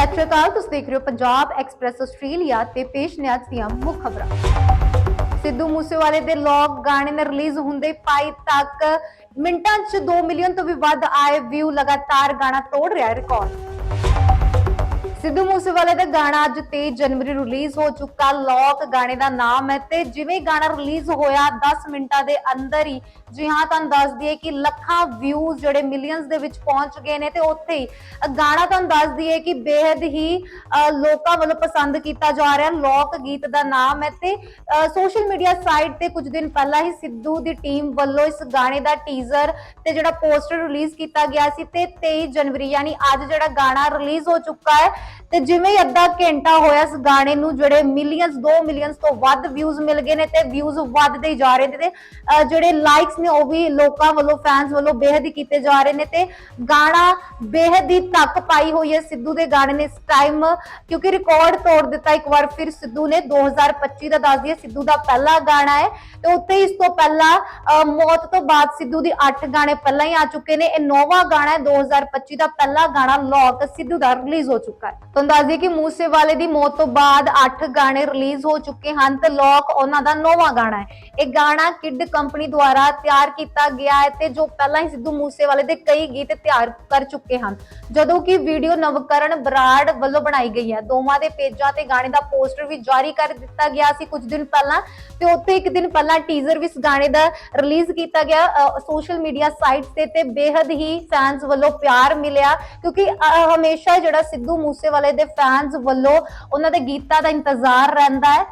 ਸਤਿ ਸ਼੍ਰੀ ਅਕਾਲ, ਤੁਸੀਂ ਦੇਖ ਰਹੇ ਹੋ ਪੰਜਾਬ ਐਕਸਪ੍ਰੈਸ ਆਸਟ੍ਰੇਲੀਆ ਤੇ ਪੇਸ਼ ਨੇ ਅੱਜ ਦੀਆਂ ਮੁੱਖ ਖਬਰਾਂ। ਸਿੱਧੂ ਮੂਸੇਵਾਲੇ ਦੇ ਲੌਗ ਗਾਣੇ ਨੇ ਰਿਲੀਜ਼ ਹੁੰਦੇ ਪਾਈ ਤੱਕ। ਮਿੰਟਾਂ 'ਚ 2 ਮਿਲੀਅਨ ਤੋਂ ਵੀ ਵੱਧ ਆਏ ਵਿਊ ਲਗਾਤਾਰ ਗਾਣਾ ਤੋੜ ਰਿਹਾ ਰਿਕਾਰਡ ਸਿੱਧੂ ਮੂਸੇਵਾਲੇ ਦਾ ਗਾਣਾ ਅੱਜ 23 ਜਨਵਰੀ ਰਿਲੀਜ਼ ਹੋ ਚੁੱਕਾ। ਲੌਕ ਗਾਣੇ ਦਾ ਨਾਮ ਹੈ ਤੇ ਜਿਵੇਂ ਗਾਣਾ ਰਿਲੀਜ਼ ਹੋਇਆ 10 ਮਿੰਟਾਂ ਦੇ ਅੰਦਰ ਹੀ। ਜੀ ਹਾਂ, ਤੁਹਾਨੂੰ ਦੱਸ ਦਈਏ ਕਿ ਲੱਖਾਂ ਵਿਊਜ਼ ਜਿਹੜੇ ਮਿਲੀਅਨਸ ਦੇ ਵਿੱਚ ਪਹੁੰਚ ਗਏ ਨੇ ਤੇ ਉੱਥੇ ਹੀ। ਗਾਣਾ ਤੁਹਾਨੂੰ ਦੱਸ ਦਈਏ ਕਿ ਬੇहद ਹੀ ਲੋਕਾਂ ਵੱਲੋਂ ਪਸੰਦ ਕੀਤਾ ਜਾ ਰਿਹਾ ਲੋਕ ਗੀਤ ਦਾ ਨਾਮ ਹੈ ਤੇ ਸੋਸ਼ਲ ਮੀਡੀਆ ਸਾਈਟ ਤੇ ਕੁਝ ਦਿਨ ਪਹਿਲਾਂ ਹੀ ਸਿੱਧੂ ਦੀ ਟੀਮ ਵੱਲੋਂ ਇਸ ਗਾਣੇ ਦਾ ਟੀਜ਼ਰ ਤੇ ਜਿਹੜਾ ਪੋਸਟਰ ਰਿਲੀਜ਼ ਕੀਤਾ ਗਿਆ ਸੀ ਤੇ 23 ਜਨਵਰੀ, ਯਾਨੀ ਅੱਜ ਜਿਹੜਾ ਗਾਣਾ ਰਿਲੀਜ਼ ਹੋ ਚੁੱਕਾ ਹੈ ਤੇ ਜਿਵੇਂ ਹੀ ਅੱਧਾ ਘੰਟਾ ਹੋਇਆ ਇਸ ਗਾਣੇ ਨੂੰ ਜਿਹੜੇ ਮਿਲੀਅਨਸ 2 ਮਿਲੀਅਨਸ ਤੋਂ ਵੱਧ ਵਿਊਜ਼ ਮਿਲ ਗਏ ਨੇ ਤੇ ਵਿਊਜ਼ ਵੱਧਦੇ ਜਾ ਰਹੇ ਨੇ ਤੇ ਜਿਹੜੇ ਲਾਈਕਸ ਨੇ ਉਹ ਵੀ ਲੋਕਾਂ ਵੱਲੋਂ ਫੈਨਸ ਵੱਲੋਂ ਬੇਹੱਦ ਹੀ ਕੀਤੇ ਜਾ ਰਹੇ ਨੇ ਤੇ ਗਾਣਾ ਬੇਹੱਦ ਹੀ ਤੱਕ ਪਾਈ ਹੋਈ ਹੈ ਸਿੱਧੂ ਦੇ ਗਾਣੇ ਨੇ ਇਸ ਟਾਈਮ ਕਿਉਂਕਿ ਰਿਕਾਰਡ ਤੋੜ ਦਿੱਤਾ ਇੱਕ ਵਾਰ ਫਿਰ ਸਿੱਧੂ ਨੇ 2025 ਦਾ ਦੱਸ ਦਈਏ ਸਿੱਧੂ ਦਾ ਪਹਿਲਾ ਗਾਣਾ ਹੈ ਤੇ ਉੱਤੇ ਇਸ ਤੋਂ ਪਹਿਲਾਂ ਅਹ, ਮੌਤ ਤੋਂ ਬਾਅਦ ਸਿੱਧੂ ਦੀ 8 ਗਾਣੇ ਪਹਿਲਾਂ ਹੀ ਆ ਚੁੱਕੇ ਨੇ ਇਹ ਨੌਵਾਂ ਗਾਣਾ ਹੈ 2025 ਦਾ ਪਹਿਲਾ ਗਾਣਾ ਲੌਕ ਸਿੱਧੂ ਦਾ ਰਿਲੀਜ਼ ਹੋ ਚੁੱਕਾ ਹੈ। ਤੁਹਾਨੂੰ ਦੱਸ ਦਈਏ ਕਿ ਮੂਸੇਵਾਲੇ ਦੀ ਮੌਤ ਤੋਂ ਬਾਅਦ 8 ਗਾਣੇ ਰਿਲੀਜ਼ ਹੋ ਚੁੱਕੇ ਹਨ ਤੇ ਲੌਕ ਉਹਨਾਂ ਦਾ ਨੌਵਾਂ ਗਾਣਾ ਹੈ। ਇਹ ਗਾਣਾ ਕਿਡ ਕੰਪਨੀ ਦੁਆਰਾ ਤਿਆਰ ਕੀਤਾ ਗਿਆ ਹੈ ਤੇ ਜੋ ਪਹਿਲਾਂ ਹੀ ਸਿੱਧੂ ਮੂਸੇਵਾਲੇ ਦੇ ਕਈ ਗੀਤ ਤਿਆਰ ਕਰ ਚੁੱਕੇ ਹਨ। ਜਦੋਂ ਕਿ ਵੀਡੀਓ ਨਵਕਰਨ ਬਰਾੜ ਵੱਲੋਂ ਬਣਾਈ ਗਈ ਹੈ। ਦੋਵਾਂ ਦੇ ਪੇਜਾਂ ਤੇ ਗਾਣੇ ਦਾ ਪੋਸਟਰ ਵੀ ਜਾਰੀ ਕਰ ਦਿੱਤਾ ਗਿਆ ਸੀ ਕੁਝ ਦਿਨ ਪਹਿਲਾਂ ਤੇ ਉੱਥੇ ਇੱਕ ਦਿਨ ਪਹਿਲਾਂ ਟੀਜ਼ਰ ਵੀ ਇਸ ਗਾਣੇ ਦਾ ਰਿਲੀਜ਼ ਕੀਤਾ ਗਿਆ। ਸੋਸ਼ਲ ਮੀਡੀਆ ਸਾਈਟਸ ਤੇ ਤੇ ਬੇहद ਹੀ ਫੈਨਸ ਵੱਲੋਂ ਪਿਆਰ ਮਿਲਿਆ ਕਿਉਂਕਿ ਹਮੇਸ਼ਾ ਜਿਹੜਾ ਸਿੱਧੂ ਮੂਸੇ ਮੂਸੇਵਾਲੇ ਦੇ ਫੈਨਸ ਵੱਲੋਂ ਉਹਨਾਂ ਦੇ ਗੀਤਾਂ ਦਾ ਇੰਤਜ਼ਾਰ ਰਹਿੰਦਾ ਹੈ।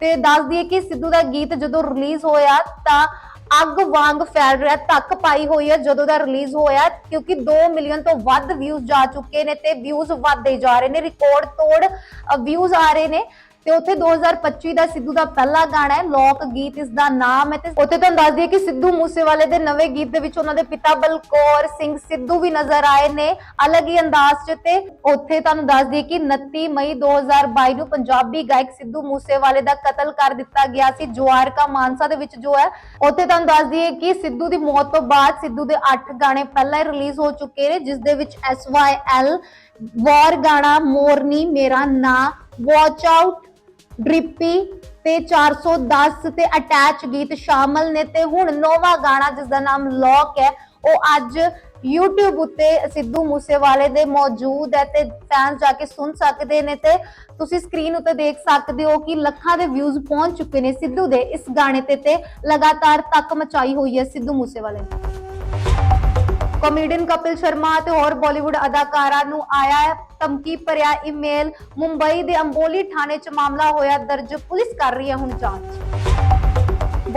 ਤੇ ਦੱਸ ਦਈਏ ਕਿ ਸਿੱਧੂ ਦਾ ਗੀਤ ਜਦੋਂ ਰਿਲੀਜ਼ ਹੋਇਆ ਤਾਂ ਅੱਗ ਵਾਂਗ ਫੈਲ ਰਿਹਾ ਤੱਕ ਪਾਈ ਹੋਈ ਹੈ ਜਦੋਂ ਦਾ ਰਿਲੀਜ਼ ਹੋਇਆ, ਕਿਉਂਕਿ 2 ਮਿਲੀਅਨ ਤੋਂ ਵੱਧ ਵਿਊਜ਼ ਜਾ ਚੁੱਕੇ ਨੇ ਤੇ ਵਿਊਜ਼ ਵੱਧਦੇ ਜਾ ਰਹੇ ਨੇ ਰਿਕਾਰਡ ਤੋੜ ਵਿਊਜ਼ ਆ ਰਹੇ ਨੇ। ਤੇ ਉੱਥੇ 2025 ਦਾ ਸਿੱਧੂ ਦਾ ਪਹਿਲਾ ਗਾਣਾ ਹੈ, ਲੋਕ ਗੀਤ, ਇਸ ਦਾ ਨਾਮ ਹੈ ਤੇ ਉੱਥੇ ਤੁਹਾਨੂੰ ਦੱਸ ਦਈਏ ਕਿ ਸਿੱਧੂ ਮੂਸੇਵਾਲੇ ਦੇ ਨਵੇਂ ਗੀਤ ਦੇ ਵਿੱਚ ਉਹਨਾਂ ਦੇ ਪਿਤਾ ਬਲਕੌਰ ਸਿੰਘ ਸਿੱਧੂ ਵੀ ਨਜ਼ਰ ਆਏ ਨੇ, ਅਲੱਗ ਹੀ ਅੰਦਾਜ਼ 'ਚ ਤੇ ਉੱਥੇ ਤੁਹਾਨੂੰ ਦੱਸ ਦਈਏ ਕਿ 29 ਮਈ 2022 ਨੂੰ ਪੰਜਾਬੀ ਗਾਇਕ ਸਿੱਧੂ ਮੂਸੇਵਾਲੇ ਦਾ ਕਤਲ ਕਰ ਦਿੱਤਾ ਗਿਆ ਸੀ, ਜਵਾਰਕਾ ਮਾਨਸਾ ਦੇ ਵਿੱਚ ਜੋ ਹੈ, ਉੱਥੇ ਤੁਹਾਨੂੰ ਦੱਸ ਦਈਏ ਕਿ ਸਿੱਧੂ ਦੀ ਮੌਤ ਤੋਂ ਬਾਅਦ ਸਿੱਧੂ ਦੇ 8 ਗਾਣੇ ਪਹਿਲਾਂ ਹੀ ਰਿਲੀਜ਼ ਹੋ ਚੁੱਕੇ ਨੇ, ਜਿਸ ਦੇ ਵਿੱਚ SYL ਵਾਰ ਗਾਣਾ, ਮੋਰਨੀ, ਮੇਰਾ ਨਾਂ ਵਾਚ ਆਊਟ ਡ੍ਰਿਪੀ ਤੇ 410 ਤੇ ਅਟੈਚ ਗੀਤ ਸ਼ਾਮਲ ਨੇ ਤੇ ਹੁਣ ਨੋਵਾ ਗਾਣਾ ਜਿਸ ਦਾ ਨਾਮ ਲੌਕ ਹੈ, ਉਹ ਅੱਜ YouTube ਉੱਤੇ ਸਿੱਧੂ ਮੂਸੇਵਾਲੇ ਦੇ ਮੌਜੂਦ ਹੈ ਤੇ ਫੈਨਸ ਜਾ ਕੇ ਸੁਣ ਸਕਦੇ ਨੇ ਤੇ ਤੁਸੀਂ ਸਕਰੀਨ ਉੱਤੇ ਦੇਖ ਸਕਦੇ ਹੋ ਕਿ ਲੱਖਾਂ ਦੇ ਵਿਊਜ਼ ਪਹੁੰਚ ਚੁੱਕੇ ਨੇ ਸਿੱਧੂ ਦੇ ਇਸ ਗਾਣੇ ਤੇ ਤੇ ਲਗਾਤਾਰ ਤੱਕ ਮਚਾਈ ਹੋਈ ਹੈ ਸਿੱਧੂ ਮੂਸੇਵਾਲੇ। ਨੇ ਕਾਮੇਡੀਅਨ ਕਪਿਲ ਸ਼ਰਮਾ ਤੇ ਹੋਰ ਬਾਲੀਵੁੱਡ ਅਦਾਕਾਰਾਂ ਨੂੰ ਆਇਆ ਧਮਕੀ, ਭਰਿਆ ਈਮੇਲ ਮੁੰਬਈ ਦੇ ਅੰਬੋਲੀ ਥਾਣੇ 'ਚ ਮਾਮਲਾ ਹੋਇਆ, ਦਰਜ ਪੁਲਿਸ ਕਰ ਰਹੀ ਹੈ ਹੁਣ ਜਾਂਚ।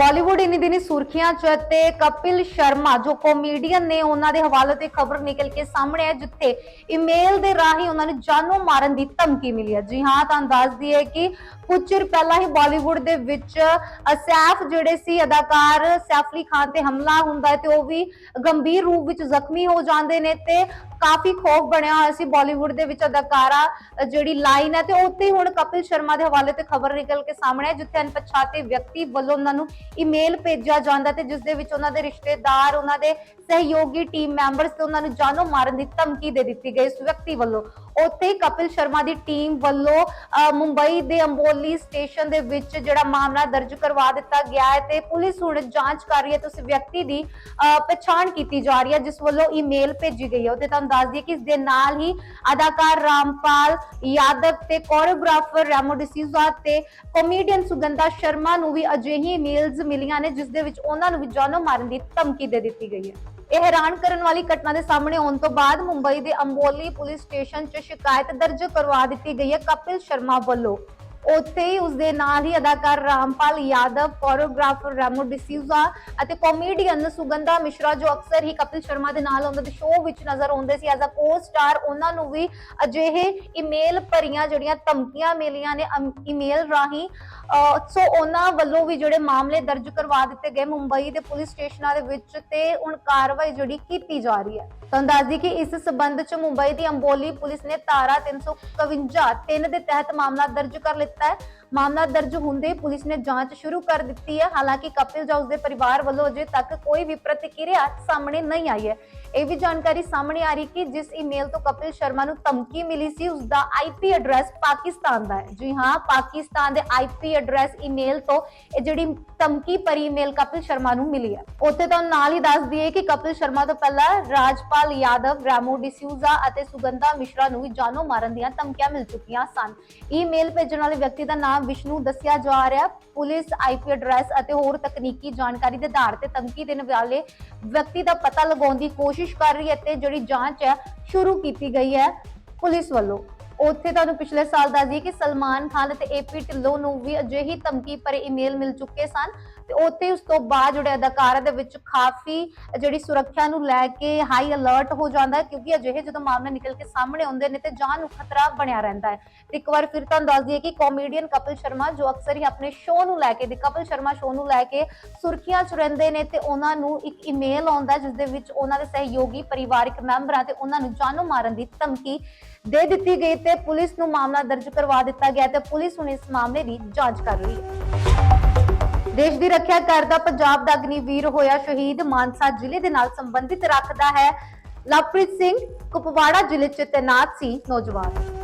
ਬਾਲੀਵੁੱਡ ਇਨੀ ਦਿਨੀ ਸੁਰਖੀਆਂ 'ਚ ਤੇ ਕਪਿਲ ਸ਼ਰਮਾ ਜੋ ਕਾਮੇਡੀਅਨ ਨੇ ਉਹਨਾਂ ਦੇ ਹਵਾਲੇ ਤੇ ਖਬਰ ਨਿਕਲ ਕੇ ਸਾਹਮਣੇ ਹੈ ਜਿੱਥੇ ਈਮੇਲ ਦੇ ਰਾਹੀਂ ਉਹਨਾਂ ਨੂੰ ਜਾਨੋਂ ਮਾਰਨ ਦੀ ਧਮਕੀ ਮਿਲੀ ਹੈ। ਜੀ ਹਾਂ ਤੁਹਾਨੂੰ ਦੱਸ ਦਈਏ ਕਿ ਕੁਝ ਚਿਰ ਪਹਿਲਾਂ ਹੀ ਬਾਲੀਵੁੱਡ ਦੇ ਵਿੱਚ ਅ, ਸੈਫ ਜਿਹੜੇ ਸੀ ਅਦਾਕਾਰ ਸੈਫਲੀ ਖਾਨ ਤੇ ਹਮਲਾ ਹੁੰਦਾ ਹੈ ਤੇ ਉਹ ਵੀ ਗੰਭੀਰ ਰੂਪ ਵਿੱਚ ਜ਼ਖਮੀ ਹੋ ਜਾਂਦੇ ਨੇ ਤੇ ਕਾਫੀ ਖੌਫ ਬਣਿਆ ਹੋਇਆ ਸੀ ਬਾਲੀਵੁੱਡ ਦੇ ਵਿੱਚ ਅਦਾਕਾਰਾ ਜਿਹੜੀ ਲਾਈਨ ਹੈ ਤੇ ਉੱਥੇ ਹੁਣ ਕਪਿਲ ਸ਼ਰਮਾ ਦੇ ਹਵਾਲੇ ਤੇ ਖਬਰ ਨਿਕਲ ਕੇ ਸਾਹਮਣੇ ਹੈ ਜਿੱਥੇ ਅਣਪਛਾਤੇ ਵਿਅਕਤੀ ਵੱਲੋਂ ਉਹਨਾਂ ਨੂੰ ਈਮੇਲ ਭੇਜਿਆ ਜਾਂਦਾ ਤੇ ਜਿਸ ਦੇ ਵਿੱਚ ਉਹਨਾਂ ਦੇ ਰਿਸ਼ਤੇਦਾਰ ਉਹਨਾਂ ਦੇ ਸਹਿਯੋਗੀ ਟੀਮ ਮੈਂਬਰਸ ਤੇ ਉਹਨਾਂ ਨੂੰ ਜਾਨੋਂ ਮਾਰਨ ਦੀ ਧਮਕੀ ਦੇ ਦਿੱਤੀ ਗਈ ਇਸ ਵਿਅਕਤੀ ਵੱਲੋਂ। ਉੱਥੇ ਹੀ ਕਪਿਲ ਸ਼ਰਮਾ ਦੀ ਟੀਮ ਵੱਲੋਂ ਅ, ਮੁੰਬਈ ਦੇ ਅੰਬੋਲੀ ਸਟੇਸ਼ਨ ਦੇ ਵਿੱਚ ਜਿਹੜਾ ਮਾਮਲਾ ਦਰਜ ਕਰਵਾ ਦਿੱਤਾ ਗਿਆ ਹੈ ਤੇ ਪੁਲਿਸ ਹੁਣ ਜਾਂਚ ਕਰ ਰਹੀ ਹੈ ਤੇ ਉਸ ਵਿਅਕਤੀ ਦੀ ਅ, ਪਛਾਣ ਕੀਤੀ ਜਾ ਰਹੀ ਹੈ ਜਿਸ ਵੱਲੋਂ ਈਮੇਲ ਭੇਜੀ ਗਈ ਹੈ। ਉਹਦੇ ਤੁਹਾਨੂੰ ਦੱਸ ਦਈਏ ਕਿ ਇਸ ਦੇ ਨਾਲ ਹੀ ਅਦਾਕਾਰ ਰਾਮਪਾਲ ਯਾਦਵ ਤੇ ਕੋਰੀਓਗ੍ਰਾਫਰ ਰੈਮੋ ਡਿਸੀਜ਼ਾ ਤੇ ਕਾਮੇਡੀਅਨ ਸੁਗੰਧਾ ਸ਼ਰਮਾ ਨੂੰ ਵੀ ਅਜਿਹੀ ਈਮੇਲਸ ਮਿਲੀਆਂ ਨੇ ਜਿਸ ਦੇ ਵਿੱਚ ਉਹਨਾਂ ਨੂੰ ਵੀ ਜਾਨੋਂ ਮਾਰਨ ਦੀ ਧਮਕੀ ਦੇ ਦਿੱਤੀ ਗਈ ਹੈ। ਇਹ ਹੈਰਾਨ ਕਰਨ ਵਾਲੀ ਘਟਨਾ ਦੇ ਸਾਹਮਣੇ ਆਉਣ ਤੋਂ ਬਾਅਦ ਮੁੰਬਈ ਦੇ ਅੰਬੋਲੀ ਪੁਲਿਸ ਸਟੇਸ਼ਨ 'ਚ ਸ਼ਿਕਾਇਤ ਦਰਜ ਕਰਵਾ ਦਿੱਤੀ ਗਈ ਹੈ। ਕਪਿਲ ਸ਼ਰਮਾ ਵੱਲੋਂ ਉੱਥੇ ਹੀ ਉਸਦੇ ਨਾਲ ਹੀ ਅਦਾਕਾਰ ਰਾਮਪਾਲ ਯਾਦਵ ਕੋਰੀਓਗ੍ਰਾਫਰ ਰੈਮੋ ਡਿਸੀਜ਼ਾ ਅਤੇ ਕਾਮੇਡੀਅਨ ਸੁਗੰਧਾ ਮਿਸ਼ਰਾ ਜੋ ਅਕਸਰ ਹੀ ਕਪਿਲ ਸ਼ਰਮਾ ਦੇ ਨਾਲ ਉਹਨਾਂ ਦੇ ਸ਼ੋਅ ਵਿੱਚ ਨਜ਼ਰ ਆਉਂਦੇ ਸੀ ਐਜ਼ ਅ ਕੋ-ਸਟਾਰ ਉਹਨਾਂ ਨੂੰ ਵੀ ਅਜਿਹੇ ਈਮੇਲ ਭਰੀਆਂ ਜਿਹੜੀਆਂ ਧਮਕੀਆਂ ਮਿਲੀਆਂ ਨੇ ਈਮੇਲ ਰਾਹੀਂ। ਸੋ ਉਹਨਾਂ ਵੱਲੋਂ ਵੀ ਜਿਹੜੇ ਮਾਮਲੇ ਦਰਜ ਕਰਵਾ ਦਿੱਤੇ ਗਏ ਮੁੰਬਈ ਦੇ ਪੁਲਿਸ ਸਟੇਸ਼ਨਾਂ ਦੇ ਵਿੱਚ ਤੇ ਹੁਣ ਕਾਰਵਾਈ ਜਿਹੜੀ ਕੀਤੀ ਜਾ ਰਹੀ ਹੈ। ਤੁਹਾਨੂੰ ਦੱਸ ਦਈਏ ਕਿ ਇਸ ਸਬੰਧ ਚ ਮੁੰਬਈ ਦੀ ਅੰਬੋਲੀ ਪੁਲਿਸ ਨੇ ਧਾਰਾ 351 3 ਦੇ ਤਹਿਤ ਮਾਮਲਾ ਦਰਜ ਕਰ ਲਿਆ ਲਿੱਤਾ ਹੈ। ਮਾਮਲਾ ਦਰਜ ਹੁੰਦੇ ਪੁਲਿਸ ਨੇ ਜਾਂਚ ਸ਼ੁਰੂ ਕਰ ਦਿੱਤੀ ਹੈ। ਹਾਲਾਂਕਿ ਕਪਿਲ ਜਾਂ ਉਸਦੇ ਪਰਿਵਾਰ ਵੱਲੋਂ ਅਜੇ ਤੱਕ ਕੋਈ ਵੀ ਪ੍ਰਤੀਕਿਰਿਆ ਸਾਹਮਣੇ ਨਹੀਂ ਆਈ ਹੈ। ਇਹ ਵੀ ਜਾਣਕਾਰੀ ਸਾਹਮਣੇ ਆ ਰਹੀ ਕਿ ਜਿਸ ਈਮੇਲ ਤੋਂ ਕਪਿਲ ਸ਼ਰਮਾ ਨੂੰ ਧਮਕੀ ਮਿਲੀ ਸੀ, ਉਸ ਦਾ ਆਈਪੀ ਐਡਰੈਸ ਪਾਕਿਸਤਾਨ ਦਾ ਹੈ। ਜੀ ਹਾਂ, ਪਾਕਿਸਤਾਨ ਦੇ ਆਈਪੀ ਐਡਰੈਸ ਈਮੇਲ ਤੋਂ ਇਹ ਜਿਹੜੀ ਧਮਕੀ ਪਰ ਈਮੇਲ ਕਪਿਲ ਸ਼ਰਮਾ ਨੂੰ ਮਿਲੀ ਹੈ। ਉੱਥੇ ਤਾਂ ਨਾਲ ਹੀ ਦੱਸ ਦਈਏ ਕਿ ਕਪਿਲ ਸ਼ਰਮਾ ਤੋਂ ਪਹਿਲਾਂ ਰਾਜਪਾਲ ਯਾਦਵ, ਰਾਮੋ ਡਿਸਿਊਜ਼ਾ ਅਤੇ ਸੁਗੰਧਾ ਮਿਸ਼ਰਾ ਨੂੰ ਵੀ ਜਾਨੋਂ ਮਾਰਨ ਦੀਆਂ ਧਮਕੀਆਂ ਮਿਲ ਚੁੱਕੀਆਂ ਸਨ। ਈਮੇਲ ਭੇਜਣ ਵਾਲੇ ਵਿਅਕਤੀ ਦਾ ਨਾਮ ਵਿਸ਼ਨੂੰ ਦੱਸਿਆ ਜਾ ਰਿਹਾ ਪੁਲਿਸ ਆਈਪੀ ਐਡਰੈਸ ਅਤੇ ਹੋਰ ਤਕਨੀਕੀ ਜਾਣਕਾਰੀ ਦੇ ਆਧਾਰ ਤੇ ਧਮਕੀ ਦੇਣ ਵਾਲੇ ਵਿਅਕਤੀ ਦਾ ਪਤਾ ਲਗਾਉਣ ਦੀ ਕੋਸ਼ਿਸ਼ ਕਰ ਰਹੀ ਹੈ ਤੇ ਜਿਹੜੀ ਜਾਂਚ ਹੈ ਸ਼ੁਰੂ ਕੀਤੀ ਗਈ ਹੈ ਪੁਲਿਸ ਵੱਲੋਂ। ਉੱਥੇ ਤੁਹਾਨੂੰ ਪਿਛਲੇ ਸਾਲ ਦੱਸ ਦਈਏ ਕਿ ਸਲਮਾਨ ਖਾਨ ਅਤੇ ਏਪੀ ਢਿੱਲੋਂ ਨੂੰ ਵੀ ਅਜਿਹੀ ਧਮਕੀ ਭਰੇ ਈਮੇਲ ਮਿਲ ਚੁੱਕੇ ਸਨ। ਤੇ ਉੱਥੇ ਉਸ ਤੋਂ ਬਾਅਦ ਜਿਹੜੇ ਅਦਾਕਾਰਾਂ ਦੇ ਵਿੱਚ ਕਾਫੀ ਜਿਹੜੀ ਸੁਰੱਖਿਆ ਨੂੰ ਲੈ ਕੇ ਹਾਈ ਅਲਰਟ ਹੋ ਜਾਂਦਾ ਹੈ, ਕਿਉਂਕਿ ਅਜਿਹੇ ਜਦੋਂ ਮਾਮਲੇ ਨਿਕਲ ਕੇ ਸਾਹਮਣੇ ਆਉਂਦੇ ਨੇ ਤੇ ਜਾਨ ਨੂੰ ਖਤਰਾ ਬਣਿਆ ਰਹਿੰਦਾ ਹੈ। ਤੇ ਇੱਕ ਵਾਰ ਫਿਰ ਤੁਹਾਨੂੰ ਦੱਸ ਦਈਏ ਕਿ ਕਾਮੇਡੀਅਨ ਕਪਿਲ ਸ਼ਰਮਾ ਜੋ ਅਕਸਰ ਹੀ ਆਪਣੇ ਸ਼ੋਅ ਨੂੰ ਲੈ ਕੇ ਦੀ ਕਪਿਲ ਸ਼ਰਮਾ ਸ਼ੋਅ ਨੂੰ ਲੈ ਕੇ ਸੁਰਖੀਆਂ 'ਚ ਰਹਿੰਦੇ ਨੇ ਤੇ ਉਹਨਾਂ ਨੂੰ ਇੱਕ ਈਮੇਲ ਆਉਂਦਾ ਹੈ ਜਿਸ ਦੇ ਵਿੱਚ ਉਹਨਾਂ ਦੇ ਸਹਿਯੋਗੀ, ਪਰਿਵਾਰਕ ਮੈਂਬਰਾਂ ਤੇ ਉਹਨਾਂ ਨੂੰ ਜਾਨੋਂ ਮਾਰਨ ਦੀ ਧਮਕੀ ਦੇ ਦਿੱਤੀ ਗਈ ਤੇ ਪੁਲਿਸ ਨੂੰ ਮਾਮਲਾ ਦਰਜ ਕਰਵਾ ਦਿੱਤਾ ਗਿਆ ਤੇ ਪੁਲਿਸ ਹੁਣ ਇਸ ਮਾਮਲੇ ਦੀ ਜਾਂਚ ਕਰ ਰਹੀ ਹੈ। ਦੇਸ਼ ਦੀ ਰੱਖਿਆ ਕਰਦਾ ਪੰਜਾਬ ਦਾ ਅਗਨੀਵੀਰ ਹੋਇਆ ਸ਼ਹੀਦ, ਮਾਨਸਾ ਜ਼ਿਲ੍ਹੇ ਦੇ ਨਾਲ ਸੰਬੰਧਿਤ ਰੱਖਦਾ ਹੈ ਲਵਪ੍ਰੀਤ ਸਿੰਘ, ਕੁਪਵਾੜਾ ਜ਼ਿਲ੍ਹੇ 'ਚ ਤੈਨਾਤ ਸੀ ਨੌਜਵਾਨ।